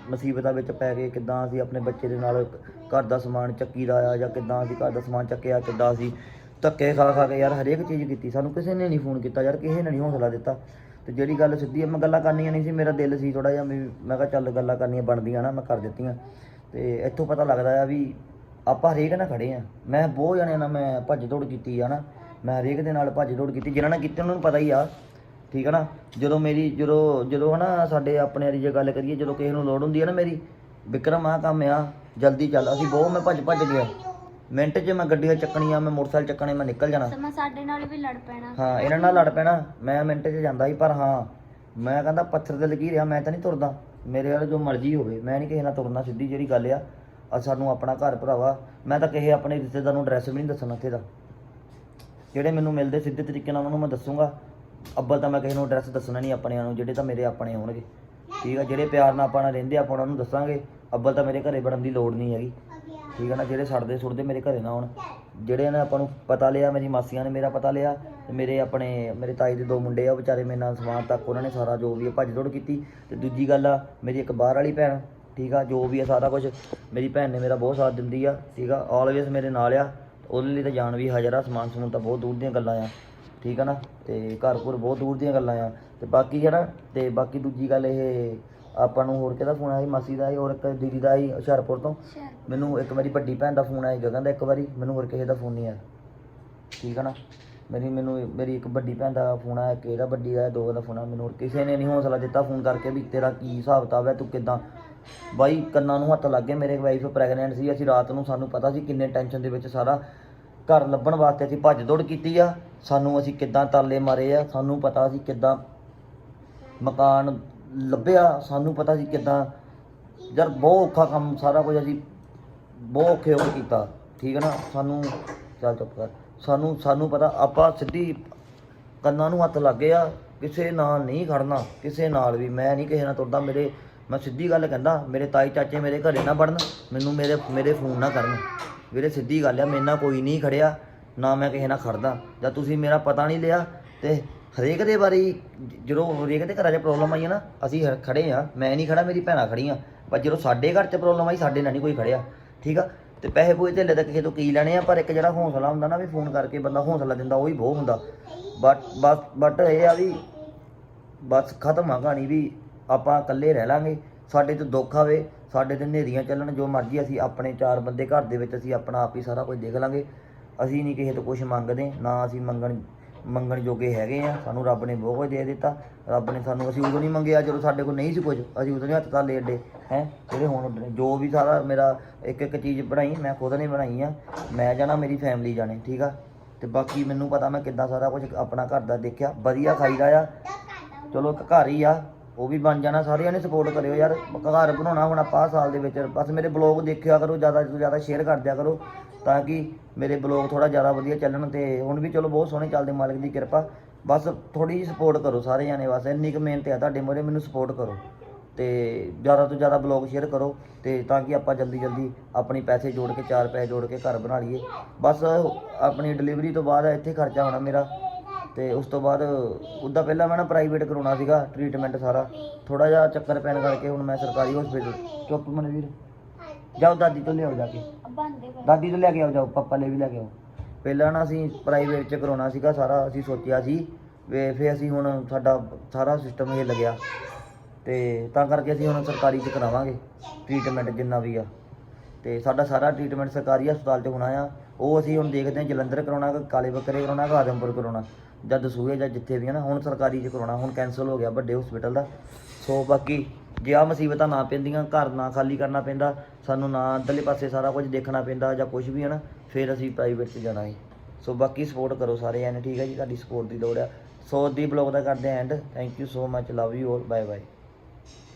ਮੁਸੀਬਤਾਂ ਵਿੱਚ ਪੈ ਕੇ ਕਿੱਦਾਂ ਅਸੀਂ ਆਪਣੇ ਬੱਚੇ ਦੇ ਨਾਲ ਘਰ ਦਾ ਸਮਾਨ ਚੱਕੀ ਦਾ ਆ ਜਾਂ ਕਿੱਦਾਂ ਅਸੀਂ ਘਰ ਦਾ ਸਮਾਨ ਚੱਕਿਆ, ਕਿੱਦਾਂ ਅਸੀਂ ਧੱਕੇ ਖਾ ਖਾ ਕੇ ਯਾਰ ਹਰੇਕ ਚੀਜ਼ ਕੀਤੀ। ਸਾਨੂੰ ਕਿਸੇ ਨੇ ਨਹੀਂ ਫੋਨ ਕੀਤਾ ਯਾਰ, ਕਿਸੇ ਨੇ ਨਹੀਂ ਹੌਸਲਾ ਦਿੱਤਾ। ਤੇ ਜਿਹੜੀ ਗੱਲ ਸਿੱਧੀ ਆ, ਮੈਂ ਗੱਲਾਂ ਕਰਨੀਆਂ ਨਹੀਂ ਸੀ, ਮੇਰਾ ਦਿਲ ਸੀ ਥੋੜਾ ਜਿਹਾ ਵੀ ਮੈਂ ਕਿਹਾ ਚੱਲ ਗੱਲਾਂ ਕਰਨੀਆਂ ਬਣਦੀਆਂ ਨਾ, ਮੈਂ ਕਰ ਦਿੱਤੀਆਂ। ਤੇ ਇੱਥੋਂ ਪਤਾ ਲੱਗਦਾ ਆ ਵੀ ਆਪਾਂ ਹਰੇਕ ਨਾਲ ਖੜੇ ਆ। ਮੈਂ ਬਹੁਤ ਜਣਿਆਂ ਨਾਲ ਮੈਂ ਭੱਜ ਦੌੜ ਕੀਤੀ ਆ ਨਾ। ਮੈਂ ਹਰੇਕ ਦੇ ਨਾਲ ਭੱਜ ਦੌੜ ਕੀਤੀ ਜਿਹਨਾਂ ਨੇ ਕੀਤੀ, ਉਹਨਾਂ ਨੂੰ ਪਤਾ ਹੀ ਆ ਠੀਕ ਹੈ ਨਾ? ਜਦੋਂ ਮੇਰੀ ਜਦੋਂ ਜਦੋਂ ਹਨਾ ਸਾਡੇ ਆਪਣੇ ਵਾਲੀ ਜੇ ਗੱਲ ਕਰੀਏ ਜਦੋਂ ਕਿਸੇ ਨੂੰ ਲੋੜ ਹੁੰਦੀ ਹੈ ਨਾ ਮੇਰੀ ਵਿਕਰਮ ਆ ਕੰਮ ਆ ਜਲਦੀ ਚੱਲ ਅਸੀਂ ਬਹੁਤ ਮੈਂ ਭੱਜ ਭੱਜ ਗਿਆ। ਮਿੰਟ 'ਚ ਮੈਂ ਗੱਡੀਆਂ ਚੱਕਣੀਆਂ ਮੈਂ ਮੋਟਰਸਾਈਕਲ ਚੱਕਣੇ ਮੈਂ ਨਿਕਲ ਜਾਣਾ। ਸਮਾਂ ਸਾਡੇ ਨਾਲ ਵੀ ਲੜ ਪੈਣਾ। ਹਾਂ ਇਹਨਾਂ ਨਾਲ ਲੜ ਪੈਣਾ। ਮੈਂ ਮਿੰਟ 'ਚ ਜਾਂਦਾ ਸੀ ਪਰ ਹਾਂ ਮੈਂ ਕਹਿੰਦਾ ਪੱਥਰ ਤੇ ਲਗੀ ਰਿਹਾ ਮੈਂ ਤਾਂ ਨਹੀਂ ਤੁਰਦਾ। ਮੇਰੇ ਵਾਲੇ ਜੋ ਮਰਜ਼ੀ ਹੋਵੇ ਮੈਂ ਨਹੀਂ ਕਿਸੇ ਨਾਲ ਤੁਰਨਾ ਸਿੱਧੀ ਜਿਹੜੀ ਗੱਲ ਆ ਆ ਸਾਨੂੰ ਆਪਣਾ ਘਰ ਭਰਾਵਾ ਮੈਂ ਤਾਂ ਕਿਸੇ ਆਪਣੇ ਰਿਸ਼ਤੇਦਾਰ ਨੂੰ ਐਡਰੈਸ ਵੀ ਨਹੀਂ ਦੱਸਣਾ ਇੱਥੇ ਦਾ। ਜਿਹੜੇ ਮੈਨੂੰ ਮਿਲਦੇ ਸਿੱਧੇ ਤਰੀਕੇ ਨਾਲ ਉਹਨਾਂ ਨੂੰ ਮੈਂ ਦੱਸੂਗਾ। ਅੱਬਲ ਤਾਂ ਮੈਂ ਕਿਸੇ ਨੂੰ ਐਡਰੈਸ ਦੱਸਣਾ ਨਹੀਂ ਆਪਣਿਆਂ ਨੂੰ, ਜਿਹੜੇ ਤਾਂ ਮੇਰੇ ਆਪਣੇ ਹੋਣਗੇ। ਠੀਕ ਆ, ਜਿਹੜੇ ਪਿਆਰ ਨਾਲ ਆਪਾਂ ਨਾਲ ਰਹਿੰਦੇ ਆਪਾਂ ਉਹਨਾਂ ਨੂੰ ਦੱਸਾਂਗੇ। ਅੱਬਲ ਤਾਂ ਮੇਰੇ ਘਰੇ ਵੜਨ ਦੀ ਲੋੜ ਨਹੀਂ ਹੈਗੀ। ਠੀਕ ਆ ਨਾ, ਜਿਹੜੇ ਸੜਦੇ ਸੁੱਟਦੇ ਮੇਰੇ ਘਰੇ ਨਾ ਆਉਣ ਜਿਹੜੇ ਨੇ ਆਪਾਂ ਨੂੰ ਪਤਾ ਲਿਆ, ਮੇਰੀ ਮਾਸੀਆਂ ਨੇ ਮੇਰਾ ਪਤਾ ਲਿਆ, ਤੇ ਮੇਰੇ ਆਪਣੇ, ਮੇਰੇ ਤਾਈ ਦੇ ਦੋ ਮੁੰਡੇ ਆ, ਉਹ ਵਿਚਾਰੇ ਮੇਰੇ ਨਾਲ ਸਮਾਨ ਤੱਕ ਉਹਨਾਂ ਨੇ ਸਾਰਾ ਜੋ ਵੀ ਆ ਭੱਜ ਦੌੜ ਕੀਤੀ। ਤੇ ਦੂਜੀ ਗੱਲ ਆ, ਮੇਰੀ ਇੱਕ ਬਾਹਰ ਵਾਲੀ ਭੈਣ, ਠੀਕ ਆ, ਜੋ ਵੀ ਆ ਸਾਰਾ ਕੁਝ ਮੇਰੀ ਭੈਣ ਨੇ ਮੇਰਾ ਬਹੁਤ ਸਾਥ ਦਿੰਦੀ ਆ, ਠੀਕ ਆ ਆਲਵੇਸ ਮੇਰੇ ਨਾਲ ਆ। ਉਹਦੇ ਲਈ ਤਾਂ ਜਾਨ ਵੀ ਹਾਜ਼ਰ ਆ, ਸਮਾਨ ਸਮੂਨ ਤਾਂ ਬਹੁਤ ਦੂਰ ਦੀਆਂ ਗੱਲਾਂ ਆ। ਠੀਕ ਆ ਨਾ? ਤੇ ਘਰ ਘਰ ਬਹੁਤ ਦੂਰ ਦੀਆਂ ਗੱਲਾਂ ਆ। ਤੇ ਬਾਕੀ ਹੈ ਨਾ ਤੇ ਬਾਕੀ ਦੂਜੀ ਗੱਲ ਇਹ ਆਪਾਂ ਨੂੰ ਹੋਰ ਕਿਹਦਾ ਫੋਨ ਆਇਆ ਸੀ? ਮਾਸੀ ਦਾ ਸੀ ਹੋਰ ਇੱਕ ਦੀਦੀ ਦਾ ਸੀ ਹੁਸ਼ਿਆਰਪੁਰ ਤੋਂ। ਮੈਨੂੰ ਇੱਕ ਵਾਰੀ ਵੱਡੀ ਭੈਣ ਦਾ ਫੋਨ ਆਇਆ ਗਗਨ ਦਾ ਇੱਕ ਵਾਰੀ ਮੈਨੂੰ ਹੋਰ ਕਿਸੇ ਦਾ ਫੋਨ ਨਹੀਂ ਆਇਆ। ਠੀਕ ਆ ਨਾ? ਮੇਰੀ ਮੈਨੂੰ ਮੇਰੀ ਇੱਕ ਵੱਡੀ ਭੈਣ ਦਾ ਫੋਨ ਆਇਆ ਕਿ ਇਹਦਾ ਵੱਡੀ ਦਾ ਦੋ ਦਾ ਫੋਨ ਆ ਮੈਨੂੰ ਹੋਰ ਕਿਸੇ ਨੇ ਨਹੀਂ ਹੌਸਲਾ ਦਿੱਤਾ ਫੋਨ ਕਰਕੇ ਵੀ ਤੇਰਾ ਕੀ ਹਿਸਾਬ ਕਿਤਾਬ ਹੈ ਤੂੰ ਕਿਦਾਂ? ਬਾਈ ਕੰਨਾਂ ਨੂੰ ਹੱਥ ਲੱਗ ਗਏ ਮੇਰੇ ਵਾਈਫ ਪ੍ਰੈਗਨੈਂਟ ਸੀ ਅਸੀਂ ਰਾਤ ਨੂੰ ਸਾਨੂੰ ਪਤਾ ਸੀ ਕਿੰਨੇ ਟੈਨਸ਼ਨ ਦੇ ਵਿੱਚ ਸਾਰਾ ਘਰ ਲੱਭਣ ਵਾਸਤੇ ਅਸੀਂ ਭੱਜ ਦੌੜ ਕੀਤੀ ਆ। ਸਾਨੂੰ ਅਸੀਂ ਕਿੱਦਾਂ ਤਾਲੇ ਮਾਰੇ ਆ, ਸਾਨੂੰ ਪਤਾ ਸੀ ਕਿੱਦਾਂ ਮਕਾਨ ਲੱਭਿਆ, ਸਾਨੂੰ ਪਤਾ ਸੀ ਕਿੱਦਾਂ ਯਾਰ ਬਹੁਤ ਔਖਾ ਕੰਮ ਸਾਰਾ ਕੁਝ ਅਸੀਂ ਬਹੁਤ ਔਖੇ ਹੋ ਕੇ ਕੀਤਾ, ਠੀਕ ਹੈ ਨਾ? ਸਾਨੂੰ ਚੱਲ ਚੁੱਪ ਕਰ, ਸਾਨੂੰ ਸਾਨੂੰ ਪਤਾ ਆਪਾਂ ਸਿੱਧੀ ਕੰਨਾਂ ਨੂੰ ਹੱਥ ਲੱਗੇ ਆ, ਕਿਸੇ ਨਾਲ ਨਹੀਂ ਖੜਨਾ, ਕਿਸੇ ਨਾਲ ਵੀ, ਮੈਂ ਨਹੀਂ ਕਿਸੇ ਨਾਲ ਤੁਰਦਾ, ਮੇਰੇ, ਮੈਂ ਸਿੱਧੀ ਗੱਲ ਕਹਿੰਦਾ, ਮੇਰੇ ਤਾਈ ਚਾਚੇ ਮੇਰੇ ਘਰੇ ਨਾ ਵੜਨ, ਮੈਨੂੰ ਮੇਰੇ ਮੇਰੇ ਫੋਨ ਨਾ ਕਰਨ, ਵੀਰੇ ਸਿੱਧੀ ਗੱਲ ਆ, ਮੇਰੇ ਨਾਲ ਕੋਈ ਨਹੀਂ ਖੜਿਆ ਨਾ ਮੈਂ ਕਿਸੇ ਨਾਲ ਖੜਦਾ, ਜਾਂ ਤੁਸੀਂ ਮੇਰਾ ਪਤਾ ਨਹੀਂ ਲਿਆ, ਤੇ ਹਰੇਕ ਦੇ ਬਾਰੇ ਜਦੋਂ ਹਰੇਕ ਦੇ ਘਰਾਂ 'ਚ ਪ੍ਰੋਬਲਮ ਆਈ ਹੈ ਨਾ, ਅਸੀਂ ਹ- ਖੜੇ ਆ ਮੈਂ ਨਹੀਂ ਖੜਾ ਮੇਰੀ ਭੈਣਾਂ ਖੜੀਆਂ ਪਰ ਜਦੋਂ ਸਾਡੇ ਘਰ 'ਚ ਪ੍ਰੋਬਲਮ ਆਈ, ਸਾਡੇ ਨਾਲ ਨਹੀਂ ਕੋਈ ਖੜਿਆ, ਠੀਕ ਆ? ਤੇ ਪੈਸੇ ਪੂਏ ਧੇਲੇ ਤਾਂ ਕਿਸੇ ਤੋਂ ਕੀ ਲੈਣੇ ਆ, ਪਰ ਇੱਕ ਜਿਹੜਾ ਹੌਸਲਾ ਹੁੰਦਾ ਨਾ ਵੀ ਫੋਨ ਕਰਕੇ ਬੰਦਾ ਹੌਸਲਾ ਦਿੰਦਾ, ਉਹ ਹੀ ਬਹੁਤ ਹੁੰਦਾ। ਬਟ ਬਸ ਬਟ ਇਹ ਆ ਵੀ ਬਸ ਖਤਮ ਆ ਕਹਾਣੀ ਵੀ ਆਪਾਂ ਇਕੱਲੇ ਰਹਿ ਲਾਂਗੇ, ਸਾਡੇ ਤੇ ਦੁੱਖ ਆਵੇ, ਸਾਡੇ ਤੇ ਹਨੇਰੀਆਂ ਚੱਲਣ, ਜੋ ਮਰਜ਼ੀ ਅਸੀਂ ਆਪਣੇ ਚਾਰ ਬੰਦੇ ਘਰ ਦੇ ਵਿੱਚ ਅਸੀਂ ਆਪਣਾ ਆਪ ਹੀ ਸਾਰਾ ਕੁਝ ਦੇਖ ਲਾਂਗੇ ਅਸੀਂ ਨਹੀਂ ਕਿਸੇ ਤੋਂ ਕੁਝ ਮੰਗਦੇ, ਨਾ ਅਸੀਂ ਮੰਗਣ ਮੰਗਣ ਜੋਗੇ ਹੈਗੇ ਆ। ਸਾਨੂੰ ਰੱਬ ਨੇ ਬਹੁਤ ਕੁਝ ਦੇ ਦਿੱਤਾ। ਰੱਬ ਨੇ ਸਾਨੂੰ, ਅਸੀਂ ਉਦੋਂ ਨਹੀਂ ਮੰਗਿਆ ਜਦੋਂ ਸਾਡੇ ਕੋਲ ਨਹੀਂ ਸੀ ਕੁਝ ਅਸੀਂ ਉਦੋਂ ਨਹੀਂ ਹੱਥ ਤਾਂ ਲੈ ਅੱਡੇ, ਹੈ? ਜਿਹੜੇ ਹੁਣ ਉੱਡੇ ਜੋ ਵੀ ਸਾਰਾ ਮੇਰਾ ਇੱਕ ਇੱਕ ਚੀਜ਼ ਬਣਾਈ, ਮੈਂ ਖੁਦ ਨੇ ਬਣਾਈ ਆ। ਮੈਂ ਜਾਣਾ, ਮੇਰੀ ਫੈਮਿਲੀ ਜਾਣੇ, ਠੀਕ ਆ? ਤੇ ਬਾਕੀ ਮੈਨੂੰ ਪਤਾ ਮੈਂ ਕਿੱਦਾਂ ਸਾਰਾ ਕੁਝ ਆਪਣਾ ਘਰ ਦਾ ਦੇਖਿਆ। ਵਧੀਆ ਖਾਈਦਾ ਆ। ਚਲੋ ਇੱਕ ਘਰ ਹੀ ਆ। ਉਹ ਵੀ ਬਣ ਜਾਣਾ, ਸਾਰਿਆਂ ਨੇ ਸਪੋਰਟ ਕਰਿਓ ਯਾਰ। ਘਰ ਬਣਾਉਣਾ ਹੁਣ ਆਪਾਂ ਆਹ ਸਾਲ ਦੇ ਵਿੱਚ। ਬਸ ਮੇਰੇ ਬਲੌਗ ਦੇਖਿਆ ਕਰੋ, ਜ਼ਿਆਦਾ ਤੋਂ ਜ਼ਿਆਦਾ ਸ਼ੇਅਰ ਕਰ ਦਿਆ ਕਰੋ, ਤਾਂ ਕਿ ਮੇਰੇ ਬਲੌਗ ਥੋੜਾ ਜ਼ਿਆਦਾ ਵਧੀਆ ਚੱਲਣ ਤੇ ਹੁਣ ਵੀ ਚਲੋ ਬਹੁਤ ਸੋਹਣੇ ਚੱਲਦੇ ਮਾਲਕ ਦੀ ਕਿਰਪਾ। ਬਸ ਥੋੜੀ ਜਿਹੀ ਸਪੋਰਟ ਕਰੋ ਸਾਰੇ ਜਾਣੇ ਬਸ, ਇੰਨੀ ਕੁ ਮਿਹਨਤ ਆ ਤੁਹਾਡੇ ਮੂਹਰੇ, ਮੈਨੂੰ ਸਪੋਰਟ ਕਰੋ। ਤੇ ਜ਼ਿਆਦਾ ਤੋਂ ਜ਼ਿਆਦਾ ਬਲੌਗ ਸ਼ੇਅਰ ਕਰੋ ਤੇ ਤਾਂ ਕਿ ਆਪਾਂ ਜਲਦੀ ਜਲਦੀ ਆਪਣੀ ਪੈਸੇ ਜੋੜ ਕੇ, ਚਾਰ ਪੈਸੇ ਜੋੜ ਕੇ ਘਰ ਬਣਾ ਲਈਏ। ਬਸ ਆਪਣੀ ਡਿਲੀਵਰੀ ਤੋਂ ਬਾਅਦ ਇੱਥੇ ਖਰਚਾ ਹੋਣਾ ਮੇਰਾ। ਤੇ ਉਸ ਤੋਂ ਬਾਅਦ ਉੱਦਾਂ ਪਹਿਲਾਂ ਮੈਂ ਨਾ ਪ੍ਰਾਈਵੇਟ ਕਰਾਉਣਾ ਸੀਗਾ ਟ੍ਰੀਟਮੈਂਟ ਸਾਰਾ। ਥੋੜਾ ਜਿਹਾ ਚੱਕਰ ਪੈਣ ਕਰਕੇ ਹੁਣ ਮੈਂ ਸਰਕਾਰੀ ਹਸਪੀਟਲ ਚੁੱਪ ਮਨਵੀਰ ਜਾਓ ਦਾਦੀ ਤੋਂ ਲਿਆਓ ਜਾ ਕੇ। ਦਾਦੀ ਤੋਂ ਲੈ ਕੇ ਆਓ, ਜਾਓ, ਪਾਪਾ ਲਈ ਵੀ ਲੈ ਕੇ ਆਓ। ਪਹਿਲਾਂ ਨਾ ਅਸੀਂ ਪ੍ਰਾਈਵੇਟ ਚ ਕਰਾਉਣਾ ਸੀਗਾ ਸਾਰਾ, ਅਸੀਂ ਸੋਚਿਆ ਸੀ ਵੇ ਫਿਰ ਅਸੀਂ ਹੁਣ ਸਾਡਾ ਸਾਰਾ ਸਿਸਟਮ ਹਿੱਲ ਗਿਆ। ਤੇ ਤਾਂ ਕਰਕੇ ਅਸੀਂ ਹੁਣ ਸਰਕਾਰੀ ਚ ਕਰਾਵਾਂਗੇ ਟ੍ਰੀਟਮੈਂਟ ਜਿੰਨਾ ਵੀ ਆ। ਤੇ ਸਾਡਾ ਸਾਰਾ ਟ੍ਰੀਟਮੈਂਟ ਸਰਕਾਰੀ ਹਸਪਤਾਲ 'ਚ ਹੋਣਾ ਆ। ਉਹ ਅਸੀਂ ਹੁਣ ਦੇਖਦੇ ਹਾਂ ਜਲੰਧਰ ਕਰਾਉਣਾ ਕਿ ਕਾਲੇ ਬੱਕਰੇ ਕਰਾਉਣਾ ਕਿ ਆਦਮਪੁਰ ਕਰਾਉਣਾ। ਜਾਂ ਦਸੂਹੇ ਜਾਂ ਜਿੱਥੇ ਵੀ ਹੈ ਨਾ, ਹੁਣ ਸਰਕਾਰੀ 'ਚ ਕਰਾਉਣਾ, ਹੁਣ ਕੈਂਸਲ ਹੋ ਗਿਆ ਵੱਡੇ ਹਸਪੀਟਲ ਦਾ। ਸੋ ਬਾਕੀ ਜੇ ਆ ਮੁਸੀਬਤਾਂ ਨਾ ਪੈਂਦੀਆਂ, ਘਰ ਨਾ ਖਾਲੀ ਕਰਨਾ ਪੈਂਦਾ, ਸਾਨੂੰ ਨਾ ਅੰਦਰਲੇ ਪਾਸੇ ਸਾਰਾ ਕੁਝ ਦੇਖਣਾ ਪੈਂਦਾ ਜਾਂ ਕੁਝ ਵੀ ਹੈ ਨਾ, ਫਿਰ ਅਸੀਂ ਪ੍ਰਾਈਵੇਟ 'ਚ ਜਾਣਾ ਹੈ ਸੋ ਬਾਕੀ ਸਪੋਰਟ ਕਰੋ ਸਾਰੇ ਐਨ ਠੀਕ ਹੈ ਜੀ? ਤੁਹਾਡੀ ਸਪੋਰਟ ਦੀ ਲੋੜ ਆ। ਸੋ ਦੀ ਬਲੌਗ ਦਾ ਕਰਦੇ and thank you so much love you all bye bye